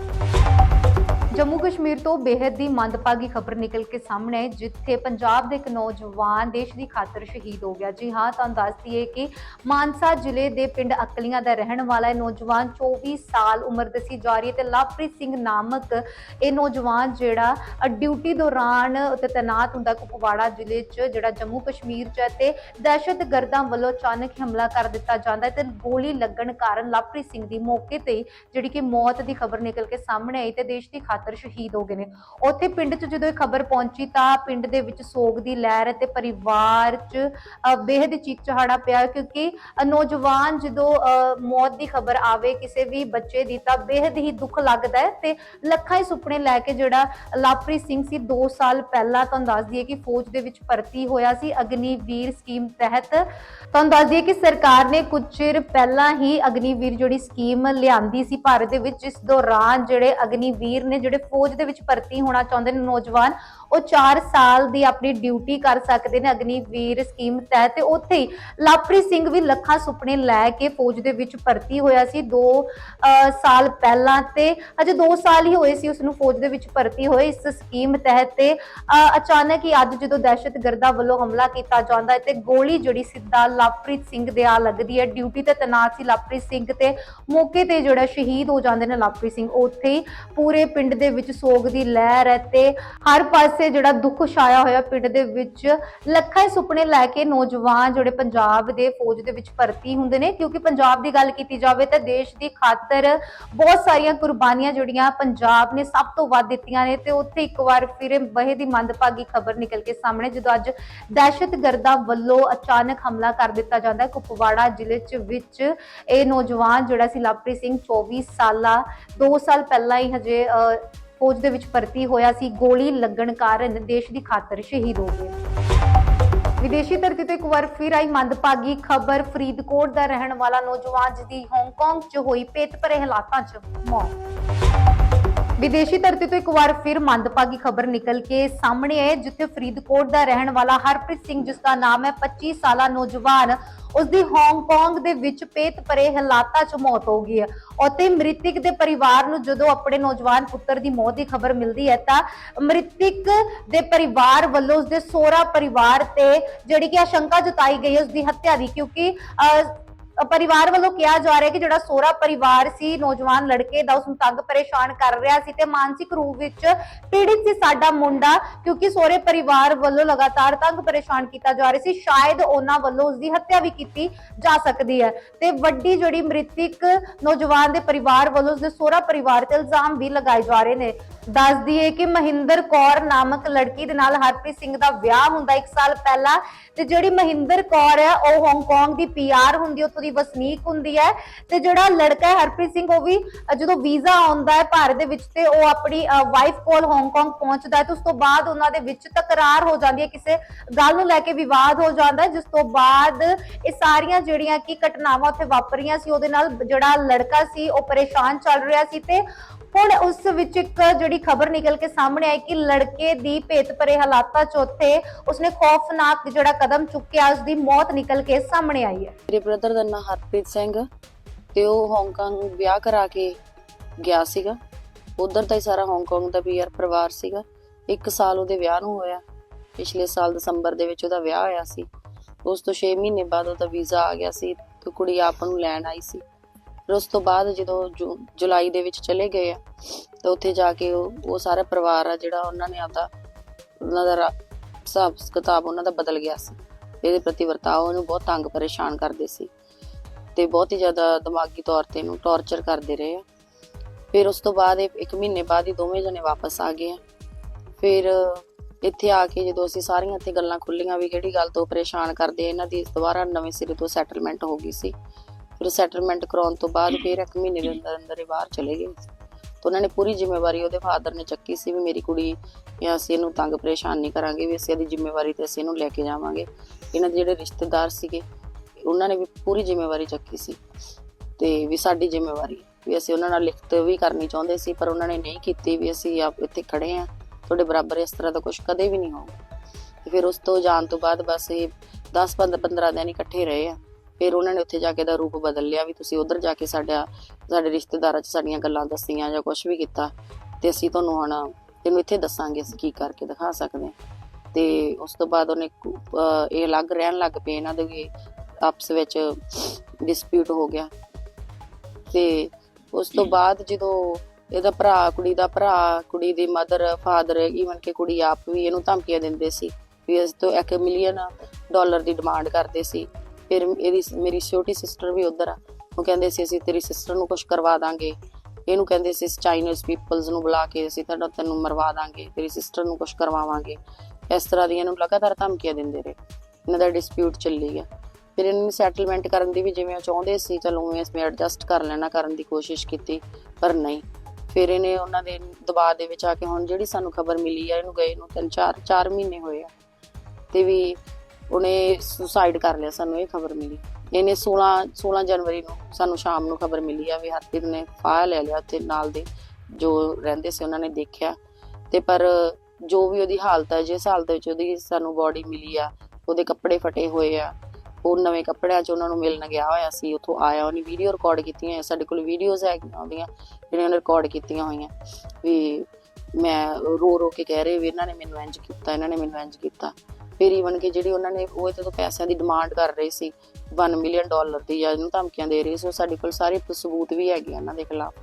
ਜੰਮੂ ਕਸ਼ਮੀਰ ਤੋਂ ਬੇहद ਦੀ ਮੰਦਭਾਗੀ ਖਬਰ ਨਿਕਲ ਕੇ ਸਾਹਮਣੇ ਆਈ, ਜਿੱਥੇ ਪੰਜਾਬ ਦੇ ਇੱਕ ਨੌਜਵਾਨ ਦੇਸ਼ ਦੀ ਖਾਤਰ ਸ਼ਹੀਦ ਹੋ ਗਿਆ। ਜੀ ਹਾਂ, ਤੁਹਾਨੂੰ ਦੱਸ ਦਈਏ ਕਿ ਮਾਨਸਾ ਜ਼ਿਲ੍ਹੇ ਦੇ ਪਿੰਡ ਅਕਲੀਆਂ ਦਾ ਰਹਿਣ ਵਾਲਾ ਇਹ ਨੌਜਵਾਨ 24 ਸਾਲ ਉਮਰ ਦੱਸੀ ਜਾ ਰਹੀ ਹੈ ਤੇ ਲਵਪ੍ਰੀਤ ਸਿੰਘ ਨਾਮਕ ਇਹ ਨੌਜਵਾਨ ਜਿਹੜਾ ਡਿਊਟੀ ਦੌਰਾਨ ਉੱਤੇ ਤੈਨਾਤ ਹੁੰਦਾ ਕੁਪਵਾੜਾ ਜ਼ਿਲ੍ਹੇ 'ਚ, ਜਿਹੜਾ ਜੰਮੂ ਕਸ਼ਮੀਰ 'ਚ ਹੈ ਤੇ ਦਹਿਸ਼ਤਗਰਦਾਂ ਵੱਲੋਂ ਅਚਾਨਕ ਹਮਲਾ ਕਰ ਦਿੱਤਾ ਜਾਂਦਾ ਹੈ ਤੇ ਗੋਲੀ ਲੱਗਣ ਕਾਰਨ ਲਵਪ੍ਰੀਤ ਸਿੰਘ ਦੀ ਮੌਕੇ ਤੇ ਜਿਹੜੀ ਕਿ ਮੌਤ ਦੀ ਖਬਰ ਨਿਕਲ ਕੇ ਸਾਹਮਣੇ ਆਈ ਤੇ ਦੇਸ਼ ਦੀ ਖਾਤਰ ਸ਼ਹੀਦ ਹੋ ਗਏ ਨੇ। ਉੱਥੇ ਪਿੰਡ 'ਚ ਜਦੋਂ ਇਹ ਖਬਰ ਪਹੁੰਚੀ ਤਾਂ ਪਿੰਡ ਦੇ ਵਿੱਚ ਸੋਗ ਦੀ ਲਹਿਰ ਤੇ ਪਰਿਵਾਰ 'ਚ ਅ, ਚੀਕ ਚਹਾੜਾ ਪਿਆ ਕਿਉਂਕਿ ਨੌਜਵਾਨ ਜਦੋਂ ਮੌਤ ਦੀ ਖਬਰ ਆਵੇ ਕਿਸੇ ਵੀ ਬੱਚੇ ਦੀ ਤਾਂ ਬੇਹੱਦ ਹੀ ਦੁੱਖ ਲੱਗਦਾ ਹੈ ਤੇ ਲੱਖਾਂ ਹੀ ਸੁਪਨੇ ਲੈ ਕੇ ਜਿਹੜਾ ਲਵਪ੍ਰੀਤ ਸਿੰਘ ਸੀ 2 ਸਾਲ ਪਹਿਲਾਂ ਤੁਹਾਨੂੰ ਦੱਸ ਦਈਏ ਕਿ ਫੌਜ ਦੇ ਵਿੱਚ ਭਰਤੀ ਹੋਇਆ ਸੀ ਅਗਨੀਵੀਰ ਸਕੀਮ ਤਹਿਤ। ਤੁਹਾਨੂੰ ਦੱਸ ਦਈਏ ਕਿ ਸਰਕਾਰ ਨੇ ਕੁਝ ਚਿਰ ਪਹਿਲਾਂ ਹੀ ਅਗਨੀਵੀਰ ਜਿਹੜੀ ਸਕੀਮ ਲਿਆਂਦੀ ਸੀ ਭਾਰਤ ਦੇ ਵਿੱਚ ਇਸ ਦੌਰਾਨ ਜਿਹੜੇ ਅਗਨੀਵੀਰ ਨੇ ਜਿਹੜੇ ਫੌਜ ਦੇ ਵਿੱਚ ਭਰਤੀ ਹੋਣਾ ਚਾਹੁੰਦੇ ਨੇ ਨੌਜਵਾਨ ਉਹ 4 ਸਾਲ ਦੀ ਆਪਣੀ ਡਿਊਟੀ ਕਰ ਸਕਦੇ ਨੇ ਅਗਨੀਵੀਰ ਸਕੀਮ ਤਹਿਤ ਤੇ ਉੱਥੇ ਹੀ ਲਵਪ੍ਰੀਤ ਸਿੰਘ ਵੀ ਲੱਖਾਂ ਸੁਪਨੇ ਲੈ ਕੇ ਫੌਜ ਦੇ ਵਿੱਚ ਭਰਤੀ ਹੋਇਆ ਸੀ। 2 ਸਾਲ ਪਹਿਲਾਂ ਤੇ ਅਜੇ 2 ਸਾਲ ਹੀ ਹੋਏ ਸੀ ਉਸ ਨੂੰ ਫੌਜ ਦੇ ਵਿੱਚ ਭਰਤੀ ਹੋਏ। ਇਸ ਸਕੀਮ ਤਹਿਤ ਤੇ ਅ, ਅਚਾਨਕ ਹੀ ਅੱਜ ਜਦੋਂ ਦਹਿਸ਼ਤਗਰਦਾਂ ਵੱਲੋਂ ਹਮਲਾ ਕੀਤਾ ਜਾਂਦਾ ਹੈ ਤੇ ਗੋਲੀ ਜਿਹੜੀ ਸਿੱਧਾ ਲਵਪ੍ਰੀਤ ਸਿੰਘ ਦੇ ਆ ਲੱਗਦੀ ਹੈ। ਡਿਊਟੀ ਤੇ ਤੈਨਾਤ ਸੀ ਲਵਪ੍ਰੀਤ ਸਿੰਘ ਤੇ ਮੌਕੇ ਤੇ ਜਿਹੜਾ ਸ਼ਹੀਦ ਹੋ ਜਾਂਦੇ ਨੇ ਲਵਪ੍ਰੀਤ ਸਿੰਘ ਉੱਥੇ ਹੀ ਪੂਰੇ ਪਿੰਡ ਦੇ ਵਿੱਚ ਸੋਗ ਦੀ ਲਹਿਰ ਹੈ ਤੇ ਹਰ ਪਾਸੇ ਜਿਹੜਾ ਦੁੱਖ ਛਾਇਆ ਹੋਇਆ ਪਿੰਡ ਦੇ ਵਿੱਚ ਲੱਖਾਂ ਹੀ ਸੁਪਨੇ ਲੈ ਕੇ ਨੌਜਵਾਨ ਜਿਹੜੇ ਪੰਜਾਬ ਦੇ ਫੌਜ ਦੇ ਵਿੱਚ ਭਰਤੀ ਹੁੰਦੇ ਨੇ। ਕਿਉਂਕਿ ਪੰਜਾਬ ਦੀ ਗੱਲ ਕੀਤੀ ਜਾਵੇ ਤਾਂ ਦੇਸ਼ ਦੀ ਖਾਤਰ ਬਹੁਤ ਸਾਰੀਆਂ ਕੁਰਬਾਨੀਆਂ ਜਿਹੜੀਆਂ ਪੰਜਾਬ ਨੇ ਸਭ ਤੋਂ ਵੱਧ ਦਿੱਤੀਆਂ ਨੇ ਤੇ ਉੱਥੇ ਇੱਕ ਵਾਰ ਫਿਰ ਬਹੇ ਦੀ ਮੰਦਭਾਗੀ ਖਬਰ ਨਿਕਲ ਕੇ ਸਾਹਮਣੇ ਜਦੋਂ ਅੱਜ ਦਹਿਸ਼ਤਗਰਦਾਂ ਵੱਲੋਂ ਅਚਾਨਕ ਹਮਲਾ ਕਰ ਦਿੱਤਾ ਜਾਂਦਾ ਹੈ। ਕੁਪਵਾੜਾ ਜ਼ਿਲ੍ਹੇ 'ਚ ਵਿੱਚ ਇਹ ਨੌਜਵਾਨ ਜਿਹੜਾ ਸੀ ਲਵਪ੍ਰੀਤ ਸਿੰਘ 24 ਸਾਲਾ 2 ਸਾਲ ਪਹਿਲਾਂ ਹੀ ਹਜੇ ਅਹ, ਫੌਜ ਦੇ ਵਿੱਚ ਭਰਤੀ ਹੋਇਆ ਸੀ, ਗੋਲੀ ਲੱਗਣ ਕਾਰਨ ਦੇਸ਼ ਦੀ ਖਾਤਰ ਸ਼ਹੀਦ ਹੋ ਗਿਆ ਵਿਦੇਸ਼ੀ ਧਰਤੀ ਤੋਂ ਇੱਕ ਵਾਰ ਫਿਰ ਆਈ ਮੰਦਭਾਗੀ ਖਬਰ, ਫਰੀਦਕੋਟ ਦਾ ਰਹਿਣ ਵਾਲਾ ਨੌਜਵਾਨ ਜਿਹਦੀ ਹਾਂਗਕਾਂਗ 'ਚ ਹੋਈ ਪੇਤ ਭਰੇ ਹਾਲਾਤਾਂ 'ਚ ਮੌਤ। ਵਿਦੇਸ਼ੀ ਧਰਤੀ ਤੋਂ ਇੱਕ ਵਾਰ ਫਿਰ ਮੰਦਭਾਗੀ ਖਬਰ ਨਿਕਲ ਕੇ ਸਾਹਮਣੇ ਆਈ ਜਿੱਥੇ ਫਰੀਦਕੋਟ ਦਾ ਰਹਿਣ ਵਾਲਾ ਹਰਪ੍ਰੀਤ ਸਿੰਘ ਜਿਸ ਦਾ ਨਾਮ ਹੈ 25 ਸਾਲਾ ਨੌਜਵਾਨ ਉਸ ਦੀ ਹਾਂਗਕਾਂਗ ਦੇ ਵਿੱਚ ਪੇਤ ਭਰੇ ਹਾਲਾਤਾਂ 'ਚ ਮੌਤ ਹੋ ਗਈ ਹੈ। ਅਤੇ ਮ੍ਰਿਤਕ ਦੇ ਪਰਿਵਾਰ ਨੂੰ ਜਦੋਂ ਆਪਣੇ ਨੌਜਵਾਨ ਪੁੱਤਰ ਦੀ ਮੌਤ ਦੀ ਖਬਰ ਮਿਲਦੀ ਹੈ ਤਾਂ ਮ੍ਰਿਤਕ ਦੇ ਪਰਿਵਾਰ ਵੱਲੋਂ ਉਸ ਦੇ ਸੋਹਰਾ ਪਰਿਵਾਰ ਤੇ ਜਿਹੜੀ ਕਿ ਆਸ਼ੰਕਾ ਜਤਾਈ ਗਈ ਹੈ ਉਸ ਦੀ ਹੱਤਿਆ ਦੀ ਕਿਉਂਕਿ ਅਹ, ਪਰਿਵਾਰ ਵੱਲੋਂ ਕਿਹਾ ਜਾ ਰਿਹਾ ਕਿ ਜਿਹੜਾ ਸੋਹਰਾ ਪਰਿਵਾਰ ਸੀ, ਨੌਜਵਾਨ ਲੜਕੇ ਦਾ ਉਸ ਨੂੰ ਤੰਗ ਪਰੇਸ਼ਾਨ ਕਰ ਰਿਹਾ ਸੀ ਤੇ ਮਾਨਸਿਕ ਰੂਪ ਵਿੱਚ ਪੀੜਿਤ ਸੀ ਸਾਡਾ ਮੁੰਡਾ ਕਿਉਂਕਿ ਸੋਹਰੇ ਪਰਿਵਾਰ ਵੱਲੋਂ ਲਗਾਤਾਰ ਤੰਗ ਪਰੇਸ਼ਾਨ ਕੀਤਾ ਜਾ ਰਿਹਾ ਸੀ। ਸ਼ਾਇਦ ਉਹਨਾਂ ਵੱਲੋਂ ਉਸ ਦੀ ਹੱਤਿਆ ਵੀ ਕੀਤੀ ਜਾ ਸਕਦੀ ਹੈ। ਤੇ ਵੱਡੀ ਜਿਹੜੀ ਮ੍ਰਿਤਕ ਨੌਜਵਾਨ ਦੇ ਪਰਿਵਾਰ ਵੱਲੋਂ ਉਸ ਦੇ ਸੋਹਰਾ ਪਰਿਵਾਰ ਤੇ ਇਲਜ਼ਾਮ ਵੀ ਲਗਾਏ ਜਾ ਰਹੇ ਨੇ। ਦੱਸ ਦਈਏ ਕਿ ਮਹਿੰਦਰ ਕੌਰ ਨਾਮਕ ਲੜਕੀ ਦੇ ਨਾਲ ਹਰਪ੍ਰੀਤ ਸਿੰਘ ਦਾ ਵਿਆਹ ਹੁੰਦਾ 1 ਸਾਲ ਪਹਿਲਾਂ ਤੇ ਜਿਹੜੀ ਮਹਿੰਦਰ ਕੌਰ ਹੈ, ਉਹ ਹਾਂਗਕਾਂਗ ਦੀ ਪੀਆਰ ਹੁੰਦੀ ਉੱਥੋਂ ਦੀ ਵਸਨੀਕ ਹੁੰਦੀ ਹੈ ਤੇ ਜਿਹੜਾ ਲੜਕਾ ਹੈ ਹਰਪ੍ਰੀਤ ਸਿੰਘ, ਉਹ ਵੀ ਜਦੋਂ ਵੀਜ਼ਾ ਆਉਂਦਾ ਹੈ ਭਾਰਤ ਦੇ ਵਿੱਚ ਤੇ ਉਹ ਆਪਣੀ ਵਾਈਫ ਕੋਲ ਹਾਂਗਕਾਂਗ ਪਹੁੰਚਦਾ ਹੈ ਤੇ ਉਸ ਤੋਂ ਬਾਅਦ ਉਹਨਾਂ ਦੇ ਵਿੱਚ ਤਕਰਾਰ ਹੋ ਜਾਂਦੀ ਹੈ, ਕਿਸੇ ਗੱਲ ਨੂੰ ਲੈ ਕੇ ਵਿਵਾਦ ਹੋ ਜਾਂਦਾ ਹੈ, ਜਿਸ ਤੋਂ ਬਾਅਦ ਇਹ ਸਾਰੀਆਂ ਜਿਹੜੀਆਂ ਕਿ ਘਟਨਾਵਾਂ ਉੱਥੇ ਵਾਪਰੀਆਂ ਸੀ, ਉਹਦੇ ਨਾਲ ਜਿਹੜਾ ਲੜਕਾ ਸੀ, ਉਹ ਪਰੇਸ਼ਾਨ ਚੱਲ ਰਿਹਾ ਸੀ ਤੇ ਹੁਣ ਉਸ ਵਿੱਚ ਇੱਕ ਜਿਹੜੀ ਖਬਰ ਨਿਕਲ ਕੇ ਸਾਹਮਣੇ ਆਈ ਕਿ ਲੜਕੇ ਦੀ ਭੇਤ ਭਰੇ ਹਾਲਾਤਾਂ 'ਚ ਉੱਥੇ ਉਸਨੇ ਖੌਫਨਾਕ ਜਿਹੜਾ ਕਦਮ ਚੁੱਕਿਆ ਉਸ ਦੀ ਮੌਤ ਨਿਕਲ ਕੇ ਸਾਹਮਣੇ ਆਈ ਹੈ। ਮੇਰੇ ਬ੍ਰਦਰ ਦਾ ਨਾਂ ਹਰਪ੍ਰੀਤ ਸਿੰਘ ਤੇ ਉਹ ਹਾਂਗਕਾਂਗ ਵਿਆਹ ਕਰਾ ਕੇ ਗਿਆ ਸੀਗਾ। ਉਧਰ ਦਾ ਹੀ ਸਾਰਾ ਹਾਂਗਕਾਂਗ ਦਾ ਪੀਆਰ ਪਰਿਵਾਰ ਸੀਗਾ। ਇੱਕ ਸਾਲ ਉਹਦੇ ਵਿਆਹ ਨੂੰ ਹੋਇਆ। ਪਿਛਲੇ ਸਾਲ ਦਸੰਬਰ ਦੇ ਵਿੱਚ ਉਹਦਾ ਵਿਆਹ ਹੋਇਆ ਸੀ। ਉਸ ਤੋਂ 6 ਮਹੀਨੇ ਬਾਅਦ ਉਹਦਾ ਵੀਜ਼ਾ ਆ ਗਿਆ ਸੀ ਤੇ ਕੁੜੀ ਆਪ ਨੂੰ ਲੈਣ ਆਈ ਸੀ। ਫਿਰ ਉਸ ਤੋਂ ਬਾਅਦ ਜਦੋਂ ਜੂ- ਜੁਲਾਈ ਦੇ ਵਿੱਚ ਚਲੇ ਗਏ ਆ, ਤਾਂ ਉੱਥੇ ਜਾ ਕੇ ਉਹ ਉਹ ਸਾਰਾ ਪਰਿਵਾਰ ਆ ਜਿਹੜਾ ਉਹਨਾਂ ਨੇ ਆਪਦਾ, ਉਹਨਾਂ ਦਾ ਹਿਸਾਬ ਕਿਤਾਬ ਉਹਨਾਂ ਦਾ ਬਦਲ ਗਿਆ ਸੀ। ਇਹਦੇ ਪ੍ਰਤੀ ਵਰਤਾਓ ਉਹਨੂੰ ਬਹੁਤ ਤੰਗ ਪਰੇਸ਼ਾਨ ਕਰਦੇ ਸੀ ਤੇ ਬਹੁਤ ਹੀ ਜ਼ਿਆਦਾ ਦਿਮਾਗੀ ਤੌਰ ਤੇ ਇਹਨੂੰ ਟੌਰਚਰ ਕਰਦੇ ਰਹੇ ਆ। ਫਿਰ ਉਸ ਤੋਂ ਬਾਅਦ ਇਹ ਇੱਕ ਮਹੀਨੇ ਬਾਅਦ ਹੀ ਦੋਵੇਂ ਜਣੇ ਵਾਪਸ ਆ ਗਏ ਆ। ਫਿਰ ਇੱਥੇ ਆ ਕੇ ਜਦੋਂ ਅਸੀਂ ਸਾਰੀਆਂ ਇੱਥੇ ਗੱਲਾਂ ਖੁੱਲੀਆਂ ਵੀ ਕਿਹੜੀ ਗੱਲ ਤੋਂ ਪਰੇਸ਼ਾਨ ਕਰਦੇ ਇਹਨਾਂ ਦੀ ਦੁਬਾਰਾ ਨਵੇਂ ਸਿਰੇ ਤੋਂ ਸੈਟਲਮੈਂਟ ਹੋ ਗਈ ਸੀ। ਫਿਰ ਸੈਟਲਮੈਂਟ ਕਰਾਉਣ ਤੋਂ ਬਾਅਦ ਫਿਰ ਇੱਕ ਮਹੀਨੇ ਦੇ ਅੰਦਰ ਅੰਦਰ ਇਹ ਬਾਹਰ ਚਲੇ ਗਏ। ਤਾਂ ਉਹਨਾਂ ਨੇ ਪੂਰੀ ਜ਼ਿੰਮੇਵਾਰੀ ਉਹਦੇ ਫਾਦਰ ਨੇ ਚੱਕੀ ਸੀ ਵੀ ਮੇਰੀ ਕੁੜੀ ਜਾਂ ਅਸੀਂ ਇਹਨੂੰ ਤੰਗ ਪਰੇਸ਼ਾਨ ਨਹੀਂ ਕਰਾਂਗੇ, ਵੀ ਅਸੀਂ ਇਹਦੀ ਜ਼ਿੰਮੇਵਾਰੀ ਤੇ ਅਸੀਂ ਇਹਨੂੰ ਲੈ ਕੇ ਜਾਵਾਂਗੇ। ਇਹਨਾਂ ਦੇ ਜਿਹੜੇ ਰਿਸ਼ਤੇਦਾਰ ਸੀਗੇ, ਉਹਨਾਂ ਨੇ ਵੀ ਪੂਰੀ ਜ਼ਿੰਮੇਵਾਰੀ ਚੱਕੀ ਸੀ। ਤੇ ਵੀ ਸਾਡੀ ਜ਼ਿੰਮੇਵਾਰੀ ਵੀ ਅਸੀਂ ਉਹਨਾਂ ਨਾਲ ਲਿਖਤ ਵੀ ਕਰਨੀ ਚਾਹੁੰਦੇ ਸੀ, ਪਰ ਉਹਨਾਂ ਨੇ ਨਹੀਂ ਕੀਤੀ ਵੀ ਅਸੀਂ ਆਪ ਇੱਥੇ ਖੜੇ ਆ ਤੁਹਾਡੇ ਬਰਾਬਰ ਇਸ ਤਰ੍ਹਾਂ ਦਾ ਕੁਝ ਕਦੇ ਵੀ ਨਹੀਂ ਹੋਊਗਾ। ਤੇ ਫਿਰ ਉਸ ਤੋਂ ਜਾਣ ਤੋਂ ਬਾਅਦ ਬਸ ਇਹ 10 15 15 ਦਿਨ ਇਕੱਠੇ ਰਹੇ ਆ। ਫਿਰ ਉਹਨਾਂ ਨੇ ਉੱਥੇ ਜਾ ਕੇ ਦਾ ਰੂਪ ਬਦਲ ਲਿਆ ਵੀ ਤੁਸੀਂ ਉਧਰ ਜਾ ਕੇ ਸਾਡਾ, ਸਾਡੇ ਰਿਸ਼ਤੇਦਾਰਾਂ 'ਚ ਸਾਡੀਆਂ ਗੱਲਾਂ ਦੱਸੀਆਂ ਜਾਂ ਕੁਝ ਵੀ ਕੀਤਾ ਤੇ ਅਸੀਂ ਤੁਹਾਨੂੰ ਹੁਣ ਇਹਨੂੰ ਇੱਥੇ ਦੱਸਾਂਗੇ ਅਸੀਂ ਕੀ ਕਰਕੇ ਦਿਖਾ ਸਕਦੇ ਹਾਂ। ਤੇ ਉਸ ਤੋਂ ਬਾਅਦ ਉਹਨੇ ਇਹ ਅਲੱਗ ਰਹਿਣ ਲੱਗ ਪਏ ਇਹਨਾਂ ਦੇ ਆਪਸ ਵਿੱਚ ਡਿਸਪਿਊਟ ਹੋ ਗਿਆ। ਤੇ ਉਸ ਤੋਂ ਬਾਅਦ ਜਦੋਂ ਇਹਦਾ ਭਰਾ, ਕੁੜੀ ਦਾ ਭਰਾ, ਕੁੜੀ ਦੀ ਮਦਰ ਫਾਦਰ ਈਵਨ ਕਿ ਕੁੜੀ ਆਪ ਵੀ ਇਹਨੂੰ ਧਮਕੀਆਂ ਦਿੰਦੇ ਸੀ ਵੀ ਇਸ ਤੋਂ 1 ਮਿਲੀਅਨ ਡਾਲਰ ਦੀ ਡਿਮਾਂਡ ਕਰਦੇ ਸੀ। ਫਿਰ ਇਹਦੀ ਮੇਰੀ ਛੋਟੀ ਸਿਸਟਰ ਵੀ ਉਧਰ ਆ। ਉਹ ਕਹਿੰਦੇ ਸੀ, ਅਸੀਂ ਤੇਰੀ ਸਿਸਟਰ ਨੂੰ ਕੁਝ ਕਰਵਾ ਦਾਂਗੇ। ਇਹਨੂੰ ਕਹਿੰਦੇ ਸੀ ਚਾਈਨੀਜ਼ ਪੀਪਲਸ ਨੂੰ ਬੁਲਾ ਕੇ ਅਸੀਂ ਤੁਹਾਡਾ ਤੈਨੂੰ ਮਰਵਾ ਦਾਂਗੇ। ਤੇਰੀ ਸਿਸਟਰ ਨੂੰ ਕੁਝ ਕਰਵਾਵਾਂਗੇ। ਇਸ ਤਰ੍ਹਾਂ ਦੀਆਂ ਇਹਨੂੰ ਲਗਾਤਾਰ ਧਮਕੀਆਂ ਦਿੰਦੇ ਰਹੇ। ਇਹਨਾਂ ਦਾ ਡਿਸਪਿਊਟ ਚੱਲੀ ਗਿਆ। ਫਿਰ ਇਹਨਾਂ ਨੇ ਸੈਟਲਮੈਂਟ ਕਰਨ ਦੀ ਵੀ ਜਿਵੇਂ ਉਹ ਚਾਹੁੰਦੇ ਸੀ, ਚਲੋ ਇਸ ਅਸੀਂ ਐਡਜਸਟ ਕਰ ਲੈਣਾ, ਕਰਨ ਦੀ ਕੋਸ਼ਿਸ਼ ਕੀਤੀ, ਪਰ ਨਹੀਂ। ਫਿਰ ਇਹਨੇ ਉਹਨਾਂ ਦੇ ਦਬਾਅ ਦੇ ਵਿੱਚ ਆ ਕੇ ਹੁਣ ਜਿਹੜੀ ਸਾਨੂੰ ਖਬਰ ਮਿਲੀ ਆ, ਇਹਨੂੰ ਗਏ ਨੂੰ ਤਿੰਨ ਚਾਰ ਚਾਰ ਮਹੀਨੇ ਹੋਏ ਆ। ਤੇ ਵੀ ਉਹਨੇ ਸੁਸਾਈਡ ਕਰ ਲਿਆ ਸਾਨੂੰ, ਇਹ ਖਬਰ ਮਿਲੀ। ਇਹਨੇ 16 16 ਜਨਵਰੀ ਨੂੰ ਸਾਨੂੰ ਸ਼ਾਮ ਨੂੰ ਖਬਰ ਮਿਲੀ ਆ ਵੀ ਹਰਪ੍ਰੀਤ ਨੇ ਫਾਹ ਲੈ ਲਿਆ ਉੱਥੇ ਨਾਲ ਦੇ, ਜੋ ਰਹਿੰਦੇ ਸੀ ਉਹਨਾਂ ਨੇ ਦੇਖਿਆ। ਤੇ ਪਰ ਜੋ ਵੀ ਉਹਦੀ ਹਾਲਤ ਹੈ ਜਿਸ ਹਾਲਤ ਵਿੱਚ ਉਹਦੀ ਸਾਨੂੰ ਬਾਡੀ ਮਿਲੀ ਆ, ਉਹਦੇ ਕੱਪੜੇ ਫਟੇ ਹੋਏ ਆ, ਉਹ ਨਵੇਂ ਕੱਪੜਿਆਂ 'ਚ ਉਹਨਾਂ ਨੂੰ ਮਿਲਣ ਗਿਆ ਹੋਇਆ ਸੀ, ਉੱਥੋਂ ਆਇਆ, ਉਹਨੇ ਵੀਡੀਓ ਰਿਕਾਰਡ ਕੀਤੀਆਂ ਹੋਈਆਂ, ਸਾਡੇ ਕੋਲ ਵੀਡੀਓਜ਼ ਹੈਗੀਆਂ ਉਹਦੀਆਂ, ਜਿਹੜੀਆਂ ਉਹਨੇ ਰਿਕਾਰਡ ਕੀਤੀਆਂ ਹੋਈਆਂ, ਵੀ ਮੈਂ ਰੋ ਰੋ ਕੇ ਕਹਿ ਰਹੇ ਵੀ ਇਹਨਾਂ ਨੇ ਮੈਨੂੰ ਇੰਜ ਕੀਤਾ, ਇਹਨਾਂ ਨੇ ਮੈਨੂੰ ਇੰਜ ਕੀਤਾ। ਫਿਰ ਈਵਨ ਕਿ ਜਿਹੜੀ ਉਹਨਾਂ ਨੇ ਉਹ ਇਹਦੇ ਤੋਂ ਪੈਸਿਆਂ ਦੀ ਡਿਮਾਂਡ ਕਰ ਰਹੇ ਸੀ 1 ਮਿਲੀਅਨ ਡਾਲਰ ਦੀ ਜਾਂ ਇਹਨੂੰ ਧਮਕੀਆਂ ਦੇ ਰਹੇ ਸੀ ਸਾਡੇ ਕੋਲ ਸਾਰੇ ਸਬੂਤ ਵੀ ਹੈਗੇ ਇਹਨਾਂ ਦੇ ਖਿਲਾਫ।